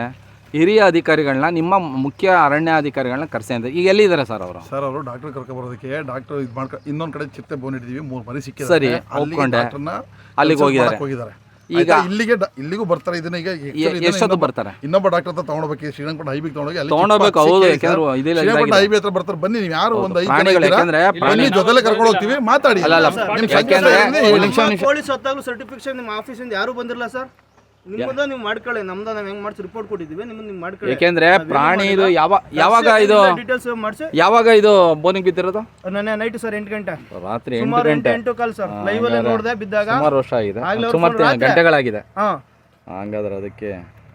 ಹಿರಿಯ ಅಧಿಕಾರಿಗಳನ್ನ ನಿಮ್ಮ ಮುಖ್ಯ ಅರಣ್ಯಾಧಿಕಾರಿಗಳನ್ನ ಕರೆಸಿ ಅಂತ ಈಗ ಎಲ್ಲಿದ್ದಾರೆ ಸರ್ ಅವರು ಸರ್ ಅವರು ಡಾಕ್ಟರ್ ಕರ್ಕೊ ಬರೋದಕ್ಕೆ ಡಾಕ್ಟರ್ ಇದು ಮಾಡ್ಕೊ ಇನ್ನೊಂದ್ ಕಡೆ ಚಿತ್ತೆ ಬೋನ್ ಹಿಡಿದೀವಿ ಮೂರು ಮರಿ ಸಿಕ್ಕಿದೆ ಸರಿ, ಒಪ್ಕೊಂಡೆ. ಅಲ್ಲಿಗೆ ಹೋಗಿದ್ದಾರೆ. ಹೋಗಿದ್ದಾರೆ ಈಗ- ಈಗ ಇಲ್ಲಿಗೆ ಡ- ಇಲ್ಲಿಗೂ ಬರ್ತಾರೆ ಇದನ್ನ ಈಗ actually ಇದನ್ನ ಎಷ್ಟೊತ್ತು ಇನ್ನೊಬ್ಬ- ಬರ್ತಾರೆ ಇನ್ನೊಬ್ಬ ಡಾಕ್ಟರ್ ಹತ್ರ ತಗೊಂಡೋಗ್ಬೇಕು ಶ್ರೀರಂಗಪಟ್ಟಣ ಹೈಬಿಗೆ ತಗೊಂಡೋಗಿ ಅಲ್ಲಿ ತಗೊಂಡೋಗ್ಬೇಕು, ಚಿಕ್ಕ ಹೌದು, ಸಿಕ್ಕಿ ಯಾಕಂದ್ರೆ ಸರ್. ಇದಿಲ್ಲ, ಶ್ರೀರಂಗಪಟ್ಟಣ ಇದಾಗಿದೆ. ಹೈಬಿ ಹತ್ರ ಬರ್ತಾರೆ ಬನ್ನಿ ನೀವು ಯಾರು ಒಂದು ಐದು ಜನ ಪ್ರಾಣಿಗಳು ಇದ್ದೀರಾ? ಯಾಕಂದ್ರೆ ಬನ್ನಿ ಪ್ರಾಣಿ- ಜೊತೆಲೆ ಕರ್ಕೊಂಡು ಹೋಗ್ತೀವಿ ಮಾತಾಡಿ ಅಲ್ಲ, ಅಲ್ಲ, ನಿಮ್ ಸಂಖ್ಯೆ ಯಾಕೆಂದ್ರೆ ಸರಿಯಾಗಿದೆ, ಒಂದ್ ಹೇಳಿ. ನಿಮಿಷ, ಒಂದ್ ನಿಮಿಷ. ಕೋಳಿ ಸತ್ತಾಗ್ಲೂ ಸರ್ಟಿಫಿಕೇಶನ್ ನಿಮ್ಮ ಆಫೀಸಿಂದ ಯಾರು ಬಂದಿರಲ್ಲ ಸರ್ ನಿಮ್ಮದ ನೀವು ಮಾಡ್ಕೊಳ್ಳಿ ನಮ್ದ ನಾವ್ ಹೆಂಗ್ ಮಾಡ್ಸಿ ರಿಪೋರ್ಟ್ ಕೊಟ್ಟಿದ್ದೀವಿ ನಿಮ್ಮನ್ನ ನೀವು ಮಾಡ್ಕೊಳ್ಳಿ. ಯಾಕೆಂದ್ರೆ ಪ್ರಾಣಿ ಇದು ಯಾವ ಯಾವಾಗ ಇದು ಡೀಟೇಲ್ಸ್ ಮಾಡ್ಸಿ? ಯಾವಾಗ ಇದು ಬೋನಿಗೆ ಬಿದ್ದಿರೋದು? ನನ್ನ ನೈಟ್ ಸರ್ ಎಂಟು ಗಂಟೆ. ರಾತ್ರಿ ಎಂಟು ಸುಮಾರು ಎಂಟು ಗಂಟೆ. ಎಂಟು ಕಾಲ್ ಸರ್ ಲೈವ್ ಅಲ್ಲೇ ನೋಡಿದೆ ಬಿದ್ದಾಗ ಸುಮಾರು ವರ್ಷ ಆಗಿದೆ. ಆಗ್ಲೇ ಅವ್ರು ಸುಮಾರು phone ಗಂಟೆಗಳಾಗಿದೆ. ಹಾ. ಹಂಗಾದ್ರೆ ಅದಕ್ಕೆ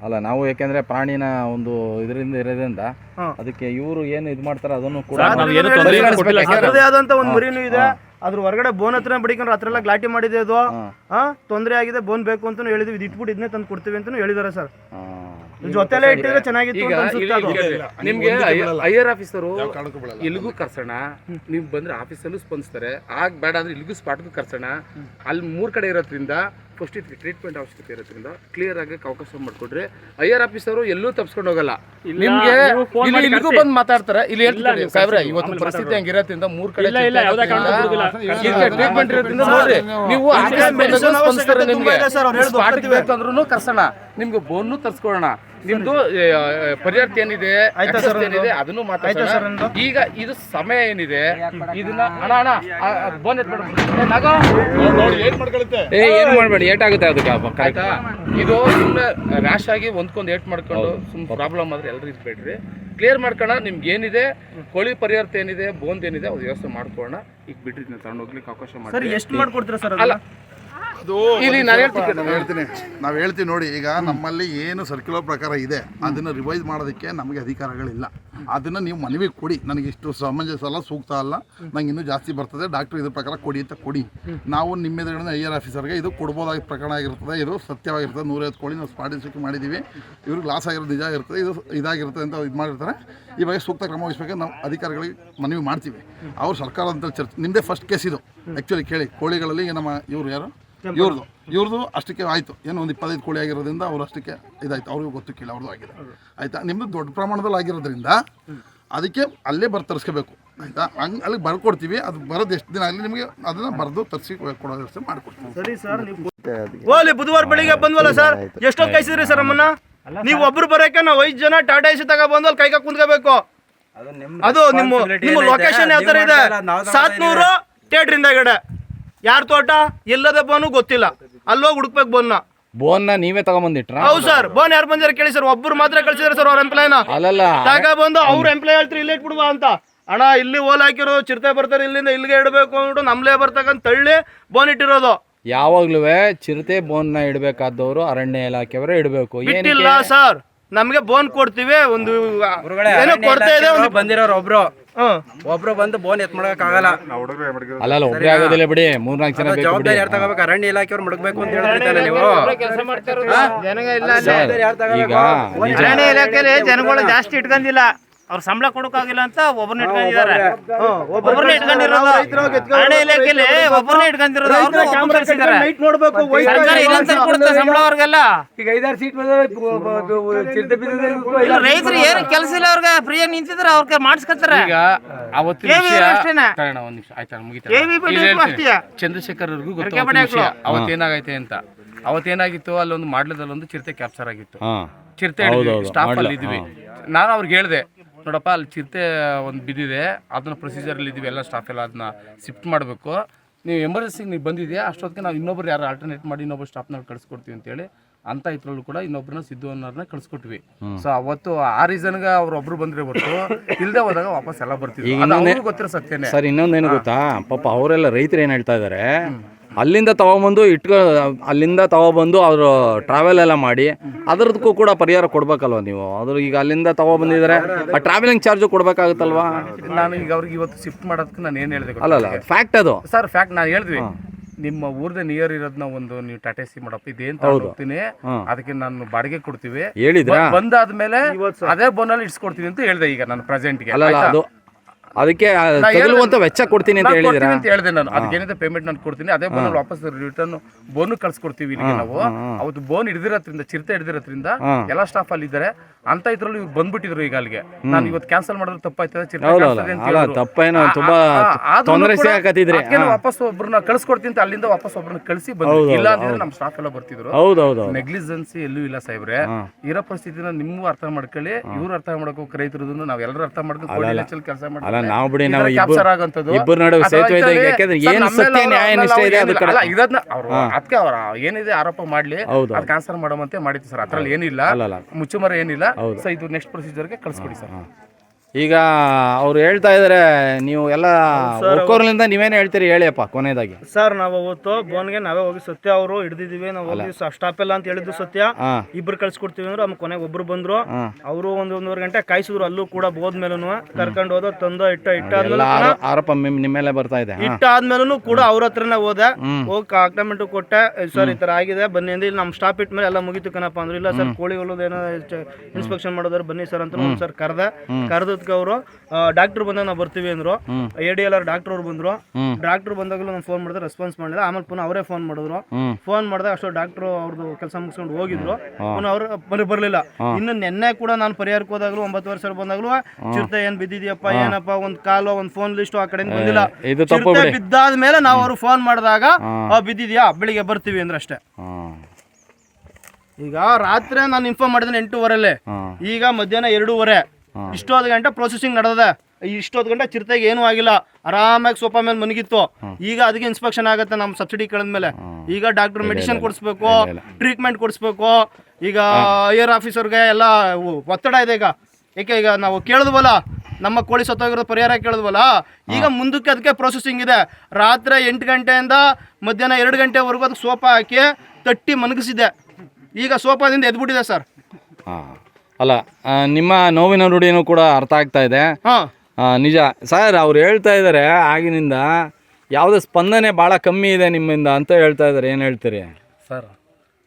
ಅಲ್ಲ ನಾವು ಯಾಕೆಂದ್ರೆ ಪ್ರಾಣಿನ ಒಂದು ಇದರಿಂದ ಇರೋದ್ರಿಂದ ಹಾ. ಅದಕ್ಕೆ ಇವರು ಏನು ಇದು ಮಾಡ್ತಾರೆ ಅದನ್ನು ಕೂಡ ಸರ್, ನಾವು ಏನು ತೊಂದ್ರೆ ಕೊಟ್ಟಿಲ್ಲ ಸರ್. ಅದ್ರದೇ ಆದಂತ ಒಂದ್ ಮರಿನೂ ಇದೆ. ಅದ್ರ ಹೊರಗಡೆ ಬೋನ್ ಹತ್ರ ಬಡಿಕೊಂಡ್ರೆ ಹತ್ರ ಎಲ್ಲ ಗ್ಲಾಟಿ ಮಾಡಿದೆ ಅದು. ಹಾ. ತೊಂದರೆ ಆಗಿದೆ ಬೋನ್ ಬೇಕು ಅಂತ ಹೇಳಿದ್ವಿ. ಇದು ಇಟ್ಬಿಟ್ಟು ಇದನ್ನೇ ತಂದು ಕೊಡ್ತೀವಿ ಅಂತ ಹೇಳಿದಾರೆ ಸರ್. ಜೊತೆಲೆ ಇಟ್ಟಿದ್ರೆ ಚೆನ್ನಾಗಿತ್ತು ಈಗ ಅಂತ ಅನ್ಸುತ್ತೆ ಅದು. ನಿಮ್ಗೆ ಐ ಆರ್ ಆಫೀಸರು ಇಲ್ಲಿಗೂ ಕರ್ಸೋಣ. ನೀವು ಬಂದ್ರೆ ಆಫೀಸಲ್ಲೂ ಸ್ಪಂದಿಸ್ತಾರೆ. ಆಗ ಬೇಡ ಅಂದ್ರೆ ಇಲ್ಲಿಗೂ ಸ್ಪಾಟ್ಗೂ ಕರ್ಸೋಣ. ಅಲ್ಲಿ ಮೂರ್ ಕಡೆ ಇರೋದ್ರಿಂದ ಫಸ್ಟ್ ಇದಕ್ಕೆ ಟ್ರೀಟ್ಮೆಂಟ್ ಅವಶ್ಯಕತೆ ಇರೋದ್ರಿಂದ ಕ್ಲಿಯರ್ ಆಗಿ ಅವಕಾಶ ಮಾಡಿಕೊಡ್ರಿ ಐ ಆರ್ ಆಫೀಸರು ಎಲ್ಲೂ ತಪ್ಸ್ಕೊಂಡು ಹೋಗಲ್ಲ. ನಿಮಗೆ ಇಲ್ಲಿ ಇಲ್ಲಿಗೂ. ಬಂದು ಮಾತಾಡ್ತಾರೆ. ಇಲ್ಲಿ ಹೇಳ್ತಾರೆ ಸಾವಿರ ಸಾಹೇಬ್ರೆ ಇವತ್ತು ಪರಿಸ್ಥಿತಿ. ಹಂಗಿರೋದ್ರಿಂದ ಮೂರ್ ಕಡೆ ಟ್ರೀಟ್ಮೆಂಟ್ ಇರೋದ್ರಿಂದ ನೋಡ್ರಿ ನೀವು ಅವ್ರು. ಬೇಕಂದ್ರೂ ಕರ್ಸೋಣ. ನಿಮ್ಗೆ ಬೋನ್ನು ತರ್ಸ್ಕೊಳ್ಳೋಣ. ನಿಮ್ದು ಪರಿಹಾರ್ಥ ಪರಿಹಾರ ಏನಿದೆ ಆಯ್ತಾ ಸರ್ ಏನಿದೆ ಅದನ್ನು ಮಾತಾಡೋಣ ಈಗ ಇದು ಸಮಯ ಏನಿದೆ ಇದನ್ನ ಅಣ್ಣ ಅಣ್ಣ ಬೋನ್ ಎತ್ಬೇಡ. ಏ ಏನು ಮಾಡಬೇಡಿ ಏಟಾಗುತ್ತೆ ಅದಕ್ಕೆ ಆಯ್ತಾ? ಇದು ಸುಮ್ಮನೆ ರ್ಯಾಶ್ ಆಗಿ ಒಂದ್ಕೊಂದು ಏಟ್ ಮಾಡ್ಕೊಂಡು ಸುಮ್ಮನೆ ಪ್ರಾಬ್ಲಮ್ ಆದ್ರೆ ಎಲ್ಲರೂ ಇದ್ಬೇಡ್ರಿ ಕ್ಲಿಯರ್ ಮಾಡ್ಕೋಣ ನಿಮ್ಗೆ ಏನಿದೆ ಕೋಳಿ ಪರಿಹಾರ ಏನಿದೆ ಬೋನ್ ಏನಿದೆ ಅದು ವ್ಯವಸ್ಥೆ ಮಾಡ್ಕೊಳ್ಳೋಣ. ಈಗ ಬಿಡ್ರಿ ಇದನ್ನ ತಗೊಂಡು ಹೋಗ್ಲಿಕ್ಕೆ ಅವಕಾಶ ಸರ್ ಮಾಡಿ ಎಷ್ಟು ಮಾಡ್ಕೊಡ್ತೀರಾ ಸರ್ ಅಲ್ಲ ಇಲ್ಲಿ ನಾನು ಹೇಳ್ತೀನಿ. ನಾವು ಹೇಳ್ತೀವಿ ನೋಡಿ ಈಗ ನಮ್ಮಲ್ಲಿ ಏನು ಸರ್ಕ್ಯುಲರ್ ಪ್ರಕಾರ ಇದೆ ಅದನ್ನು ರಿವೈಸ್ ಮಾಡೋದಕ್ಕೆ ನಮಗೆ ಅಧಿಕಾರಗಳಿಲ್ಲ. ಅದನ್ನು ನೀವು ಮನವಿ ಕೊಡಿ. ನನಗೆ ಇಷ್ಟು ಸಮಂಜಸ ಅಲ್ಲ ಸೂಕ್ತ ಅಲ್ಲ. ನಂಗೆ ಇನ್ನೂ ಜಾಸ್ತಿ ಬರ್ತದೆ. ಡಾಕ್ಟರ್ ಇದ್ರ ಪ್ರಕಾರ ಕೊಡಿ ಅಂತ ಕೊಡಿ. ನಾವು ನಿಮ್ಮ ಎದುರುಗಡೆ ಐ ಆರ್ ಆಫೀಸರ್ಗೆ ಇದು ಕೊಡ್ಬೋದಾಗಿ ಪ್ರಕರಣ ಆಗಿರ್ತದೆ ಇದು ಸತ್ಯವಾಗಿರ್ತದೆ. ನೂರೈವತ್ತು ಕೋಳಿ ನಾವು ಸ್ಪಾಟಿಸಿಕೆ ಮಾಡಿದ್ದೀವಿ ಇವ್ರಿಗೆ ಲಾಸ್ ಆಗಿರೋದು ನಿಜ ಇರ್ತದೆ ಇದು ಇದಾಗಿರ್ತದೆ ಅಂತ ಇದು ಮಾಡಿರ್ತಾರೆ. ಈ ಬಗ್ಗೆ ಸೂಕ್ತ ಕ್ರಮ ವಹಿಸ್ಬೇಕು. ನಾವು ಅಧಿಕಾರಿಗಳಿಗೆ ಮನವಿ ಮಾಡ್ತೀವಿ. ಅವ್ರು ಸರ್ಕಾರ ಅಂತ ಚರ್ಚೆ ನಿಮ್ಮದೇ ಫಸ್ಟ್ ಕೇಸ್ ಇದು. ಆ್ಯಕ್ಚುಲಿ ಕೇಳಿ ಕೋಳಿಗಳಲ್ಲಿ ನಮ್ಮ ಇವರು ಯಾರು? ಇವ್ರದ್ದು ಇವ್ರದ್ದು ಅಷ್ಟಕ್ಕೆ ಆಯಿತು. ಏನೋ ಒಂದು ಇಪ್ಪತ್ತೈದು ಕೋಳಿ ಆಗಿರೋದ್ರಿಂದ ಅವ್ರು ಅಷ್ಟಕ್ಕೆ ಇದಾಯ್ತು. ಅವ್ರಿಗೂ ಗೊತ್ತು ಕೇಳಿ ಅವ್ರದ್ದು ಆಗಿದೆ. ಆಯಿತಾ? ನಿಮ್ಮದು ದೊಡ್ಡ ಪ್ರಮಾಣದಲ್ಲಿ ಆಗಿರೋದ್ರಿಂದ ಅದಕ್ಕೆ ಅಲ್ಲೇ ಬರ್ ತರಿಸ್ಕೋಬೇಕು. ಆಯಿತಾ? ಹಂಗೆ ಅಲ್ಲಿಗೆ ಬರ್ಕೊಡ್ತೀವಿ. ಅದು ಬರೋದು ಎಷ್ಟು ದಿನ ಆಗಲಿ ನಿಮಗೆ ಅದನ್ನು ಬರೆದು ತರಿಸಿ ಕೊಡೋ ವ್ಯವಸ್ಥೆ ಮಾಡಿಕೊಡ್ತೀವಿ. ಸರಿ ಸರ್ ನೀವು ಓಲಿ ಬುಧವಾರ ಬೆಳಿಗ್ಗೆ ಬಂದ್ವಲ್ಲ ಸರ್? ಎಷ್ಟೊತ್ತು ಕೈಸಿದ್ರಿ ಸರ್ ನಮ್ಮನ್ನ? ನೀವು ಒಬ್ರು ಬರೋಕೆ ನಾವು ಐದು ಜನ ಟಾಟಾ ಎಸಿ ತಗೋ ಬಂದು ಅಲ್ಲಿ ಕೈಗೆ ಕುಂತ್ಕೋಬೇಕು. ಅದು ನಿಮ್ಮ ನಿಮ್ಮ ಲೊಕೇಶನ್ ಯಾವ ಥರ ಇದೆ? ಸಾತ್ನೂರು ಥಿಯೇಟ್ರಿಂದ ಗಡೆ ಯಾರ ತೋಟ? ಎಲ್ಲದ ಬೋನು ಗೊತ್ತಿಲ್ಲ. ಅಲ್ಲೋಗಿ ಹುಡುಕ್ಬೇಕು ಬೋನ್ನ. ಬೋನ್ನ ನೀವೇ ತಗೊಂಬಂದಿಟ್ರ? ಹೌದು ಸರ್ ಬೋನ್ ಯಾರು ಬಂದಿರ ಕೇಳಿ ಸರ್ ಒಬ್ರು ಮಾತ್ರ ಕಳ್ಸಿದ್ರೆ ಸರ್ ಅವ್ರ ಎಂಪ್ಲಾಯ್ನ ಅಲ್ಲಲ್ಲ. ತಗ ಬಂದು ಅವ್ರ ಎಂಪ್ಲಾಯ್ ಹೇಳ್ತಾರೆ ಇಲ್ಲೇ ಇಟ್ಬಿಡುವ ಅಂತ. ಅಣ್ಣ ಇಲ್ಲಿ ಓಲ್ ಹಾಕಿರೋ ಚಿರತೆ ಬರ್ತಾರೆ ಇಲ್ಲಿಂದ ಇಲ್ಲಿಗೆ ಇಡಬೇಕು ಅಂದ್ಬಿಟ್ಟು ನಮ್ಲೇ ಬರ್ತಕ್ಕಂತ ತಳ್ಳಿ ಬೋನ್ ಇಟ್ಟಿರೋದು. ಯಾವಾಗ್ಲೂ ಚಿರತೆ ಬೋನ್ನ ಇಡಬೇಕಾದವರು ಅರಣ್ಯ ಇಲಾಖೆಯವರೇ ಇಡಬೇಕು. ಇಲ್ಲ ಸರ್. ನಮ್ಗೆ ಬೋನ್ ಕೊಡ್ತೀವಿ ಒಂದು ಏನೋ ಕೊಡ್ತಾ ಇದೆ ಒಂದು ಬಂದಿರೋರು ಒಬ್ರು. ಒಬ್ರು ಬಂದು ಬೋನ್ ಎತ್ ಮಾಡಕ್ ಆಗಲ್ಲ. ಅಲ್ಲ ಅಲ್ಲ ಒಬ್ಬರೇ ಆಗೋದಿಲ್ಲ ಬಿಡಿ ಮೂರ್ನಾಲ್ಕು ಜನ ಬೇಕು ಜವಾಬ್ದಾರಿ ಯಾರು ತಗೋಬೇಕು? ಅರಣ್ಯ ಇಲಾಖೆ ಅವ್ರು ಮುಡಕ್ಬೇಕು ಅಂತ ಹೇಳ್ತಿರ್ತಾನೆ ನೀವು. ಸರ್, ಈಗ ನಿಜ. ಅರಣ್ಯ ಇಲಾಖೆಯಲ್ಲಿ ಜನಗಳು ಜಾಸ್ತಿ ಇಟ್ಕೊಂಡಿಲ್ಲ. ಅವ್ರ ಸಂಬಳ ಕೊಡೋಕ್ಕಾಗಿಲ್ಲ ಅಂತ ಒಬ್ಬರನ್ನ ಇಟ್ಕೊಂಡಿದ್ದಾರೆ. ಒಬ್ಬರನ್ನ ಇಟ್ಕೊಂಡಿರೋದು ಅರಣ್ಯ ಇಲಾಖೆಯಲ್ಲಿ ಒಬ್ಬರನ್ನ ಇಟ್ಕೊಂಡಿರೋದು ಅವ್ರ್ಗೂ ಒಬ್ರು ಕಳ್ಸಿದ್ದಾರೆ. ಸರ್ಕಾರ ಇಲ್ಲಂತ ಕೊಡುತ್ತೆ ಸಂಬಳ ಅವ್ರಿಗೆಲ್ಲ. ಈಗ ಐದಾರು ಸೀಟ್ ರೈತರು ಏನು ಕೆಲಸ ಇಲ್ಲ ಅವ್ರಿಗೆ ಫ್ರೀಯಾಗಿ ನಿಂತಿದ್ರೆ ಅವ್ರಿಗೆ ಮಾಡಿಸ್ಕೊತಾರೆ. ಈಗ ಅವತ್ತಿನ ವಿಷಯ ಅಷ್ಟೇನೆ. ತಗೋಣ ಒಂದ್ ನಿಮಿಷ ಆಯ್ತಾ ಮುಗಿತಾ. ಚಂದ್ರಶೇಖರ್ ಅವ್ರಿಗೂ ಗೊತ್ತು ಅರ್ಕೆ ಅವತ್ತಿನ ವಿಷಯ ಬಡಿಯಾಕ್ಳು. ಅವತ್ತೇನಾಗೈತೆ ಅಂತ. ಅವತ್ತೇನಾಗಿತ್ತು ಅಲ್ಲೊಂದು ಮಾಡ್ಲದಲ್ಲೊಂದು ಚಿರತೆ ಕ್ಯಾಪ್ಚರ್ ಆಗಿತ್ತು. ಚಿರತೆ ಸ್ಟಾಪ್ ಸ್ಟಾಫ್ ಅಲ್ಲಿ ಇದ್ವಿ ನಾನು ಅವ್ರಿಗೆ ಹೇಳಿದೆ ನೋಡಪ್ಪ ಅಲ್ಲಿ ಚಿರತೆ ಒಂದು ಬಿದ್ದಿದೆ. ಅದನ್ನ ಪ್ರೊಸೀಜರಲ್ಲಿ ಇದ್ದೀವಿ ಎಲ್ಲ ಸ್ಟಾಫ್ ಎಲ್ಲ ಅದನ್ನ ಶಿಫ್ಟ್ ಮಾಡಬೇಕು. ನೀವು ಎಮರ್ಜೆನ್ಸಿಗೆ ನೀವು ಬಂದಿದೆಯಾ ಅಷ್ಟೊತ್ತಿಗೆ ನಾವು ಇನ್ನೊಬ್ರು ಯಾರು ಆಲ್ಟರ್ನೇಟ್ ಮಾಡಿ ಇನ್ನೊಬ್ರು ಸ್ಟಾಫ್ನ ಕಳಿಸ್ಕೊಡ್ತೀವಿ ಅಂತೇಳಿ ಅಂತ ಇದ್ರಲ್ಲೂ ಕೂಡ ಇನ್ನೊಬ್ರನ್ನ ಸಿದ್ದು ಅನ್ನೋರ್ನ ಕಳಿಸ್ಕೊಟ್ವಿ. ಸೊ ಅವತ್ತು ಆ ರೀಸನ್ಗೆ ಅವ್ರು ಒಬ್ರು ಬಂದ್ರೆ ಹೊರತು ಇಲ್ಲದೆ ಹೋದಾಗ ವಾಪಸ್ ಎಲ್ಲ ಬರ್ತೀವಿ ಗೊತ್ತಿರೋ ಸತ್ಯನೇ. ಸರ್ ಇನ್ನೊಂದೇನು ಗೊತ್ತಾ? ಪಾಪ ಅವರೆಲ್ಲ ರೈತರು ಏನು ಹೇಳ್ತಾ ಇದ್ದಾರೆ ಅಲ್ಲಿಂದ ತೊಗೊಬಂದು ಇಟ್ಕೊ ಅಲ್ಲಿಂದ ತಗೊಬಂದು ಅವರು ಟ್ರಾವೆಲ್ ಎಲ್ಲ ಮಾಡಿ ಅದರದಕ್ಕೂ ಕೂಡ ಪರಿಹಾರ ಕೊಡ್ಬೇಕಲ್ವ ನೀವು? ಅದ್ರ ಈಗ ಅಲ್ಲಿಂದ ತೊಗೊಬಂದಿದ್ದಾರೆ ಆ ಟ್ರಾವೆಲಿಂಗ್ ಚಾರ್ಜು ಕೊಡ್ಬೇಕಾಗುತ್ತಲ್ವಾ? ನಾನು ಈಗ ಅವ್ರಿಗೆ ಇವತ್ತು ಶಿಫ್ಟ್ ಮಾಡೋದಕ್ಕೆ ನಾನು ಏನು ಹೇಳಿದೆ ಅಲ್ಲ ಅಲ್ಲ ಫ್ಯಾಕ್ಟ್ ಅದು. ಸರ್ ಫ್ಯಾಕ್ಟ್ ನಾನು ಹೇಳಿದ್ವಿ. ನಿಮ್ಮ ಊರ್ದ ನಿಯರ್ ಇರೋದನ್ನ ಒಂದು ನೀವು ಟಾಟಾ ಸಿ ಮಾಡಪ್ಪ ಇದೇನ್ ಹೋಗ್ತೀನಿ. ಅದಕ್ಕೆ ನಾನು ಬಾಡಿಗೆ ಕೊಡ್ತೀವಿ. ಹೇಳಿದ್ರೆ? ಬಂದಾದ್ಮೇಲೆ ಅದೇ ಬೋನಲ್ಲಿ ಇಟ್ಸ್ಕೊಡ್ತೀನಿ ಅಂತ ಹೇಳಿದೆ ಈಗ ನಾನು ಪ್ರೆಸೆಂಟ್ಗೆ ಅದಕ್ಕೆ ತಗಲುವಂತ ವೆಚ್ಚ ಕೊಡ್ತೀನಿ ಅಂತ ಹೇಳಿದ್ರೆ? ಅಂತ ಹೇಳಿದೆ ನಾನು. ಅದಕ್ಕೇನಿದೆ ಪೇಮೆಂಟ್ ನಾನು ಕೊಡ್ತೀನಿ. ಅದೇ ಬೋನ್ ವಾಪಸ್ ರಿಟರ್ನ್ ಬೋನ್ ಕಳ್ಸ್ಕೊಡ್ತೀವಿ ಇಲ್ಲಿಗೆ ನಾವು. ಅವತ್ತು ಬೋನ್ ಹಿಡಿದಿರೋದ್ರಿಂದ ಚಿರತೆ ಹಿಡಿದಿರೋದ್ರಿಂದ ಎಲ್ಲ ಸ್ಟಾಫ್ ಅಲ್ಲಿ ಇದ್ದಾರೆ ಅಂತ ಇದ್ರಲ್ಲಿ ಇವ್ರು ಬಂದ್ಬಿಟ್ಟಿದ್ರು ಈಗ ಅಲ್ಲಿಗೆ. ನಾನು ಇವತ್ತು ಕ್ಯಾನ್ಸಲ್ ಮಾಡಿದ್ರೆ ತಪ್ಪಾಯ್ತದೆ ಚಿರತೆ. ತಪ್ಪೇನೋ, ತುಂಬಾ ತೊಂದ್ರೆ ಸಿಗಾಕತ್ತಿದ್ರಿ. ವಾಪಸ್ ಒಬ್ರನ್ನ ಕಳ್ಸ್ಕೊಡ್ತೀನಿ ಅಂತ ಅಲ್ಲಿಂದ ವಾಪಸ್ ಒಬ್ರನ್ನ ಕಳಿಸಿ ಬಂದ್ರು ಇಲ್ಲ ಅಂದ್ರೆ ನಮ್ಮ ಸ್ಟಾಫ್ ಎಲ್ಲ ಬರ್ತಿದ್ರು. ಹೌದೌದು ನೆಗ್ಲಿಜೆನ್ಸಿ ಎಲ್ಲೂ ಇಲ್ಲ ಸಾಹೇಬ್ರೆ. ಇರೋ ಪರಿಸ್ಥಿತಿನ ನಿಮ್ಮೂ ಅರ್ಥ ಮಾಡ್ಕೊಳ್ಳಿ ಇವ್ರು ಅರ್ಥ ಮಾಡ್ಕೋ ರೈತರದನ್ನು ನಾವ್ ಎಲ್ಲರೂ ಅರ್ಥ ಮಾಡ್ಕೊಂಡು ಕೆಲಸ ಅಲ್ಲ, ನಾವು ಬಿಡಿ, ನಾವು ಇಬ್ಬರು ಕ್ಯಾಪ್ಚರ್ ಆಗಂತದ್ದು ಇಬ್ರು ನಡುವೆ ಸೇತುವೆ ಇದೆ. ಯಾಕಂದ್ರೆ ಏನ್ ಸತ್ಯ ನ್ಯಾಯ ನಿಷ್ಠೆ ಇದೆ ಅದು ಕಡೆ- ಅಲ್ಲ, ಇದನ್ನ ಅವ್ರು ಅದಕ್ಕೆ ಅವ್ರ ಏನಿದೆ ಆರೋಪ ಮಾಡ್ಲಿ ಅದಕ್ಕೆ ಅದು ಮಾಡೋ ಮಾಡೋಮಂತೆ ಮಾಡಿತ್ತು ಸರ್. ಅದ್ರಲ್ಲಿ ಏನಿಲ್ಲ. ಮುಚ್ಚುಮರ ಏನಿಲ್ಲ. ಸೊ ಇದು ನೆಕ್ಸ್ಟ್ ಪ್ರೊಸೀಜರ್ಗೆ ಕಳಿಸ್ಕೊಡಿ ಸರ್. ಈಗ ಅವ್ರು ಹೇಳ್ತಾ ಇದಾರೆ ನೀವು ಎಲ್ಲ ಒಕ್ಕೋರ್ಲಿಂದ ನೀವೇನು ಹೇಳ್ತೀರಿ ಹೇಳಿಯಪ್ಪ ಕೊನೆಯದಾಗಿ. ಸರ್ ನಾವು ಅವತ್ತು ಬೋನ್ಗೆ ನಾವೇ ಹೋಗಿ ಸತ್ಯ ಅವರು ಹಿಡಿದಿದೀವಿ ನಾವು ಹೋಗಿ ಸ್ಟಾಪ್ ಇಲ್ಲ ಅಂತ ಹೇಳಿದ್ದು ಸತ್ಯ. ಇಬ್ರು ಕಳ್ಸಿಕೊಡ್ತೀವಿ ಅಂದ್ರೆ ಆಮೇಲೆ ಕೊನೆಗೆ ಒಬ್ರು ಬಂದ್ರು. ಅವರು ಒಂದು ಒಂದೂವರೆ ಗಂಟೆ ಕಾಯಿಸಿದ್ರು ಅಲ್ಲೂ ಕೂಡ ಬೋದ್ಮೇಲೂ ಕರ್ಕೊಂಡು ಹೋದ ತಂದ ಇಟ್ಟ ಇಟ್ಟ ಎಲ್ಲ ಆರೋ- ಆರೋಪ ನಿಮ್ ನಿಮ್ಮ ಮೇಲೆ ಬರ್ತಾ ಇದೆ ಇಟ್ಟ ಇಟ್ಟಾದ್ಮೇಲೂ ಕೂಡ ಅವ್ರ ಹತ್ರನೇ ಹೋದೆ. ಹೋಗಿ ಕಾಕ್ಟಮೆಂಟ್ ಕೊಟ್ಟೆ ಸರ್ ಈ ತರ ಆಗಿದೆ ಬನ್ನಿ ಅಂದ್ರೆ ಇಲ್ಲಿ ನಮ್ಮ ಸ್ಟಾಪ್ ಇಟ್ಟ ಮೇಲೆ ಎಲ್ಲ ಮುಗಿತು ಕಣಪ್ಪ ಅಂದ್ರೆ. ಇಲ್ಲ ಸರ್ ಕೋಳಿಗಳು ಏನೋ ಇನ್ಸ್ಪೆಕ್ಷನ್ ಮಾಡೋದಾರು ಬನ್ನಿ ಸರ್ ಅಂತ ಸರ್ ಸರ್ ಕರೆದೆ. ಕರೆದಕ್ಕೆ ಅವರು ಡಾಕ್ಟರ್ ಬಂದಾಗ ನಾವು ಬರ್ತೀವಿ ಅಂದ್ರು. A D L R doctor ಅವ್ರು ಬಂದ್ರು. ಡಾಕ್ಟರ್ ಬಂದಾಗಲೂ ನಾನು ಫೋನ್ ಮಾಡಿದ್ರೆ ರೆಸ್ಪಾನ್ಸ್ ಮಾಡಿಲ್ಲ ಆಮೇಲೆ ಪುನಃ ಅವರೇ ಫೋನ್ ಮಾಡಿದ್ರು. ಫೋನ್ ಮಾಡಿದಾಗ ಅಷ್ಟೋ ಡಾಕ್ಟರ್ ಅವ್ರದ್ದು ಕೆಲಸ ಮುಗಿಸ್ಕೊಂಡು ಹೋಗಿದ್ರು. ಪುನಃ ಅವರು ಬರಲಿಲ್ಲ. ಬರ್ಲಿಲ್ಲ ಇನ್ನು ನಿನ್ನೆ ಕೂಡ ನಾನು ಪರಿಹಾರಕ್ಕೆ ಹೋದಾಗಲೂ ಒಂಬತ್ತು ವರ್ಷ ಬಂದಾಗಲೂ ಚಿರತೆ ಏನ್ ಬಿದ್ದಿದ್ಯಪ್ಪ ಏನಪ್ಪ ಒಂದ್ ಕಾಲು ಒಂದ್ ಫೋನ್ ಲಿಸ್ಟ್ ಆ ಕಡೆ ಬಂದಿಲ್ಲ. ಚಿರತೆ ಬಿದ್ದಾದ ಬಿದ್ದಾದ್ಮೇಲೆ ನಾವು ಅವ್ರು ಫೋನ್ ಮಾಡಿದಾಗ ಬಿದ್ದಿದ್ಯಾ? ಬೆಳಿಗ್ಗೆ ಬರ್ತೀವಿ ಅಂದ್ರೆ ಅಷ್ಟೇ. ಈಗ ರಾತ್ರಿ ನಾನು ಇನ್ಫಾರ್ಮ್ ಮಾಡಿದ್ರೆ ಎಂಟೂವರೆಲ್ಲೇ ಈಗ ಮಧ್ಯಾಹ್ನ ಎರಡೂವರೆ. ಇಷ್ಟೊತ್ತು ಗಂಟೆ ಪ್ರೊಸೆಸಿಂಗ್ ನಡೆದಿದೆ. ಇಷ್ಟೊತ್ತು ಗಂಟೆ ಚಿರತೆಗೆ ಏನೂ ಆಗಿಲ್ಲ. ಆರಾಮಾಗಿ ಸೋಫಾ ಮೇಲೆ ಮನಗಿತ್ತು. ಈಗ ಅದಕ್ಕೆ ಇನ್ಸ್ಪೆಕ್ಷನ್ ಆಗುತ್ತೆ ನಮ್ಮ ಸಬ್ಸಿಡಿ ಮೇಲೆ ಈಗ ಡಾಕ್ಟರ್ ಮೆಡಿಸಿನ್ ಕೊಡಿಸ್ಬೇಕು ಟ್ರೀಟ್ಮೆಂಟ್ ಕೊಡಿಸ್ಬೇಕು. ಈಗ ಏರ್ ಆಫೀಸರ್ಗೆ ಎಲ್ಲ ಒತ್ತಡ ಇದೆ ಈಗ. ಏಕೆ ಈಗ ನಾವು ಕೇಳಿದ್ವಲ್ಲ? ನಮ್ಮ ಕೋಳಿ ಸತ್ತೋಗಿರೋ ಪರಿಹಾರ ಕೇಳಿದ್ವಲ್ಲ? ಈಗ ಮುಂದಕ್ಕೆ ಅದಕ್ಕೆ ಪ್ರೊಸೆಸಿಂಗ್ ಇದೆ. ರಾತ್ರಿ ಎಂಟು ಗಂಟೆಯಿಂದ ಮಧ್ಯಾಹ್ನ ಎರಡು ಗಂಟೆವರೆಗೂ ಅದಕ್ಕೆ ಸೋಫಾ ಹಾಕಿ ತಟ್ಟಿ ಮನಗಿಸಿದೆ ಈಗ ಸೋಫಾದಿಂದ ಎದ್ಬಿಟ್ಟಿದೆ ಸರ್. ಅಲ್ಲ ಆ, ನಿಮ್ಮ ನೋವಿನ ನುಡಿನೂ ಕೂಡ ಅರ್ಥ ಆಗ್ತಾ ಇದೆ. ಹಾಂ. ಆ, ನಿಜ. ಸರ್ ಅವ್ರು ಹೇಳ್ತಾ ಇದ್ದಾರೆ ಆಗಿನಿಂದ ಯಾವುದೇ ಸ್ಪಂದನೆ ಭಾಳ ಕಮ್ಮಿ ಇದೆ ನಿಮ್ಮಿಂದ ಅಂತ ಹೇಳ್ತಾ ಇದ್ದಾರೆ ಏನು ಹೇಳ್ತೀರಿ? ಸರ್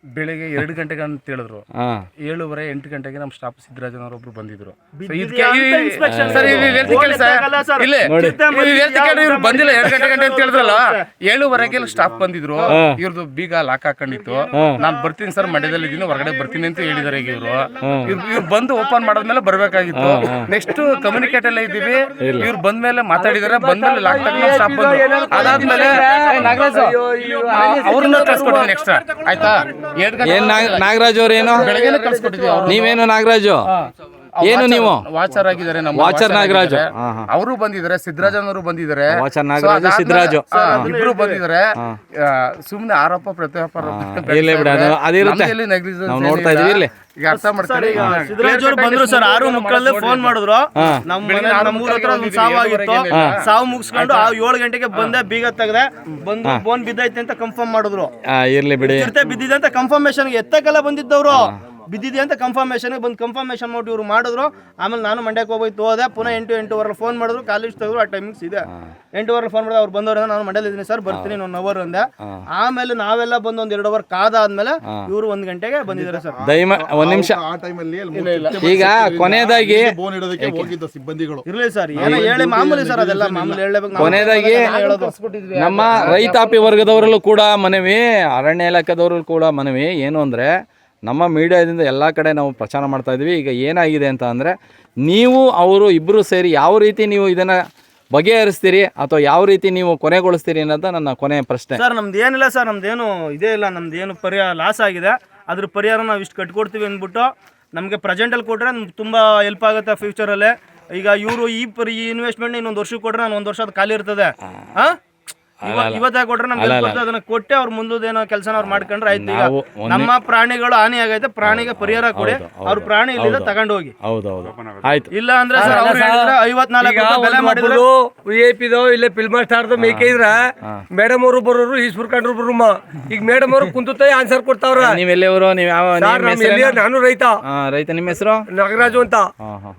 ಬೆಳಿಗ್ಗೆ ಎರಡು ಗಂಟೆಗೆ ಅಂತ ಹೇಳಿದ್ರು. ಏಳುವರೆ ಎಂಟು ಗಂಟೆಗೆ ನಮ್ಮ ಸ್ಟಾಫ್ ಸಿದ್ದರಾಜನವರು ಒಬ್ರು ಬಂದಿದ್ರು. ಇವ್ರು ಬಂದಿಲ್ಲ ಎರಡು ಗಂಟೆ ಗಂಟೆ ಅಂತ ಹೇಳಿದ್ರಲ್ಲ. ಏಳುವರೆಗೆ ಸ್ಟಾಫ್ ಬಂದಿದ್ರು. ಇವ್ರದ್ದು ಬೀಗ ಲಾಕ್ ಹಾಕೊಂಡಿತ್ತು. ನಾನು ಬರ್ತೀನಿ ಸರ್ ಮಂಡ್ಯದಲ್ಲಿ ಇದ್ದೀನಿ ಹೊರಗಡೆ ಬರ್ತೀನಿ ಅಂತ ಹೇಳಿದಾರೆ ಈಗ ಇವರು. ಇವ್ರು ಇವ್ರು ಬಂದು ಓಪನ್ ಮಾಡಿದ್ಮೇಲೆ ಬರ್ಬೇಕಾಗಿತ್ತು. ನೆಕ್ಸ್ಟ್ ಕಮ್ಯುನಿಕೇಟ್ ಎಲ್ಲ ಇದ್ದೀವಿ. ಇವ್ರು ಬಂದ್ಮೇಲೆ ಮಾತಾಡಿದಾರೆ ಬಂದ್ಮೇಲೆ ಲಾಕ್ ತಗೊಂಡು ಸ್ಟಾಫ್ ಬಂದ್ರು. ಅದಾದ್ಮೇಲೆ ಅವ್ರನ್ನ ಕಳ್ಸ್ಕೊಡ್ತೀನಿ ನೆಕ್ಸ್ಟ್ ಆಯ್ತಾ? ಏನು ನಾಗರಾಜ್ ಅವ್ರೇನು ನೀವೇನು ನಾಗರಾಜು? ಏನು ನೀವು? ವಾಚರ್ ಆಗಿದ್ದಾರೆ ನಮ್ಮ ವಾಚರ್ ನಾಗರಾಜು. ಅವರು ಬಂದಿದ್ದಾರೆ ಸಿದ್ದರಾಜನವರು ಬಂದಿದ್ದಾರೆ. ವಾಚರ್ ನಾಗರಾಜ್ ಸಿದ್ದರಾಜು. ಇಬ್ರು ಬಂದಿದ್ದಾರೆ. ಸುಮ್ಮನೆ ಆರೋಪ ಪ್ರತ್ಯಾರೋಪ ಇರ್ಲಿ ಬಿಡಿ, ಅದು- ಅದಿರುತ್ತೆ. ನಾವು ನೋಡ್ತಾ ಇದೀವಿ ಇಲ್ಲಿ. ಈಗ ಅರ್ಥ ಮಾಡ್ಕೊಳ್ಳಿ. ಸಿದ್ದರಾಜ್ ಅವ್ರು ಬಂದ್ರು ಸರ್ ಆರು ಮಕ್ಕಳಲ್ಲೇ ಫೋನ್ ಮಾಡಿದ್ರು. ನಮ್ಮ ಮನೆ ನಮ್ಮ ಊರ ಹತ್ರ ಒಂದು ಸಾವಾಗಿತ್ತು ಸಾವು ಮುಗಿಸ್ಕೊಂಡು ಆ ಏಳು ಗಂಟೆಗೆ ಬಂದೆ ಬೀಗ ತೆಗ್ದೆ ಬಂದು ಫೋನ್ ಬಿದ್ದೈತೆ ಅಂತ ಕನ್ಫರ್ಮ್ ಮಾಡಿದ್ರು. ಆ, ಇರ್ಲಿ ಬಿಡಿ. ಚಿರತೆ ಬಿದ್ದಿದೆ ಅಂತ ಕನ್ಫರ್ಮೇಶನ್ ಎತ್ತಕ್ಕೆಲ್ಲ ಬಂದಿದ್ದವ್ರು. ಬಿದ್ದಿದೆ ಅಂತ ಕನ್ಫರ್ಮೇಶನ್ ಬಂದು ಕನ್ಫರ್ಮೇಶನ್ ಮಾಡಿ ಇವ್ರು ಮಾಡಿದ್ರು. ಆಮೇಲೆ ನಾನು ಮಂಡ್ಯಕ್ಕೆ ಹೋಗೋಯ್ತು ಹೋದೆ. ಪುನಃ ಎಂಟು ಎಂಟೂವರೆ ಫೋನ್ ಮಾಡಿದ್ರು. ಕಾಲೇಜ್ ತೆಗೆದ್ರು ಆ ಟೈಮಿಂಗ್ಸ್ ಇದೆ ಎಂಟೂವರೆ ಫೋನ್ ಮಾಡಿದ್ರೆ ಅವ್ರು ಬಂದವರಿಂದ ನಾನು ಮಂಡ್ಯದಲ್ಲಿ ಇದ್ದೀನಿ ಸರ್ ಬರ್ತೀನಿ ಒನ್ ಅವರ್ ಅಂದೆ ಆಮೇಲೆ ನಾವೆಲ್ಲ ಬಂದು ಒಂದ್ ಎರಡು ಅವರ್ ಕಾದಾದ್ಮೇಲೆ ಇವರು ಒಂದ್ ಗಂಟೆಗೆ ಬಂದಿದ್ದಾರೆ ಸರ್. ದಯಮ ಒಂದ್ ನಿಮಿಷ. ಆ ಟೈಮಲ್ಲಿ ಈಗ ಕೊನೆಯದಾಗಿ ಫೋನ್ ಇಡೋದಕ್ಕೆ ಹೋಗಿದ್ದ ಸಿಬ್ಬಂದಿಗಳು. ಇರಲಿ ಸರ್ ಏನೋ ಹೇಳಿ ಮಾಮೂಲಿ ಸರ್ ಅದೆಲ್ಲ ಮಾಮೂಲಿ ಹೇಳಬೇಕು ಕೊನೆಯದಾಗಿ ನಮ್ಮ ರೈತಾಪಿ ವರ್ಗದವರಲ್ಲೂ ಕೂಡ ಮನವಿ ಅರಣ್ಯ ಇಲಾಖೆದವರಲ್ಲೂ ಕೂಡ ಮನವಿ. ಏನು ಅಂದರೆ ನಮ್ಮ ಮೀಡಿಯಾದಿಂದ ಎಲ್ಲ ಕಡೆ ನಾವು ಪ್ರಚಾರ ಮಾಡ್ತಾ ಇದ್ವಿ ಈಗ ಏನಾಗಿದೆ ಅಂತ ಅಂದರೆ ನೀವು ಅವರು ಇಬ್ಬರು ಸೇರಿ ಯಾವ ರೀತಿ ನೀವು ಇದನ್ನು ಬಗೆಹರಿಸ್ತೀರಿ ಅಥವಾ ಯಾವ ರೀತಿ ನೀವು ಕೊನೆಗೊಳಿಸ್ತೀರಿ ಅನ್ನೋದ ನನ್ನ ಕೊನೆಯ ಪ್ರಶ್ನೆ. ಸರ್ ನಮ್ದು ಏನಿಲ್ಲ ಸರ್ ನಮ್ದೇನು ಇದೇ ಇಲ್ಲ ನಮ್ದು ಏನು ಪರಿಹಾರ ಲಾಸ್ ಆಗಿದೆ. ಅದ್ರ ಪರಿಹಾರ ನಾವು ಇಷ್ಟು ಕಟ್ಕೊಡ್ತೀವಿ ಅಂದ್ಬಿಟ್ಟು ನಮಗೆ ಪ್ರೆಸೆಂಟಲ್ಲಿ ಕೊಟ್ಟರೆ ನಮ್ಗೆ ತುಂಬ ಹೆಲ್ಪ್ ಆಗುತ್ತೆ ಫ್ಯೂಚರಲ್ಲೇ ಈಗ ಇವರು ಈ ಪರಿ ಈ ಇನ್ವೆಸ್ಟ್ಮೆಂಟ್ ಇನ್ನೊಂದು ವರ್ಷಕ್ಕೆ ಕೊಟ್ಟರೆ ನಾನು ಒಂದು ವರ್ಷ ಅದು ಖಾಲಿ ಇರ್ತದೆ. ಹಾಂ? ಇವತ್ತೇ ಕೊಟ್ರೆ ನಮ್ಗೆ ಬರ್ತದೆ. ಅದನ್ನ ಕೊಟ್ಟೆ ಅವ್ರ ಮುಂದೇನೋ ಕೆಲಸನ ಅವ್ರು ಮಾಡ್ಕೊಂಡ್ರೆ ಆಯ್ತು. ಈಗ ನಾವು ಒಂದೇ- ನಮ್ಮ ಪ್ರಾಣಿಗಳು ಹಾನಿ ಆಗೈತೆ ಪ್ರಾಣಿಗೆ ಪರಿಹಾರ ಕೊಡಿ. ಅವ್ರ ಪ್ರಾಣಿ ಇಲ್ಲಿಂದ ತಗೊಂಡು ಹೋಗಿ. ಹೌದೌದು ಆಯ್ತು. ಇಲ್ಲ ಅಂದ್ರೆ ಸರ್ ಅವ್ರು ಹೇಳಿದ್ರೆ ಐವತ್ನಾಲ್ಕು ರೂಪಾಯಿ ಬೆಲೆ ಮಾಡಿದ್ರೆ ವಿ ಐ ಪಿದು ಇಲ್ಲ ಫಿಲ್ಮ್ ಸ್ಟಾರ್ದು ಮೇಕೆ ಇದ್ರ ಮೇಡಮ್ ಅವರು ಬರೋರು ಈಶ್ವರ್ ಕಂಡ್ರು ಬರುಮ್ಮ ಈಗ ಮೇಡಮ್ ಅವರು ಕುಂತುತ್ತ ಆನ್ಸರ್ ಕೊಡ್ತಾವ್ರ. ನೀವು ಎಲ್ಲಿಯವರು? ನೀವು ಯಾವ ನಿಮ್ಮ ಹೆಸರೇನು? ನಾನು ರೈತ. ರೈತ ನಿಮ್ಮ ಹೆಸರು? ನಾಗರಾಜು ಅಂತ. ಹಾಂ ಹಾಂ.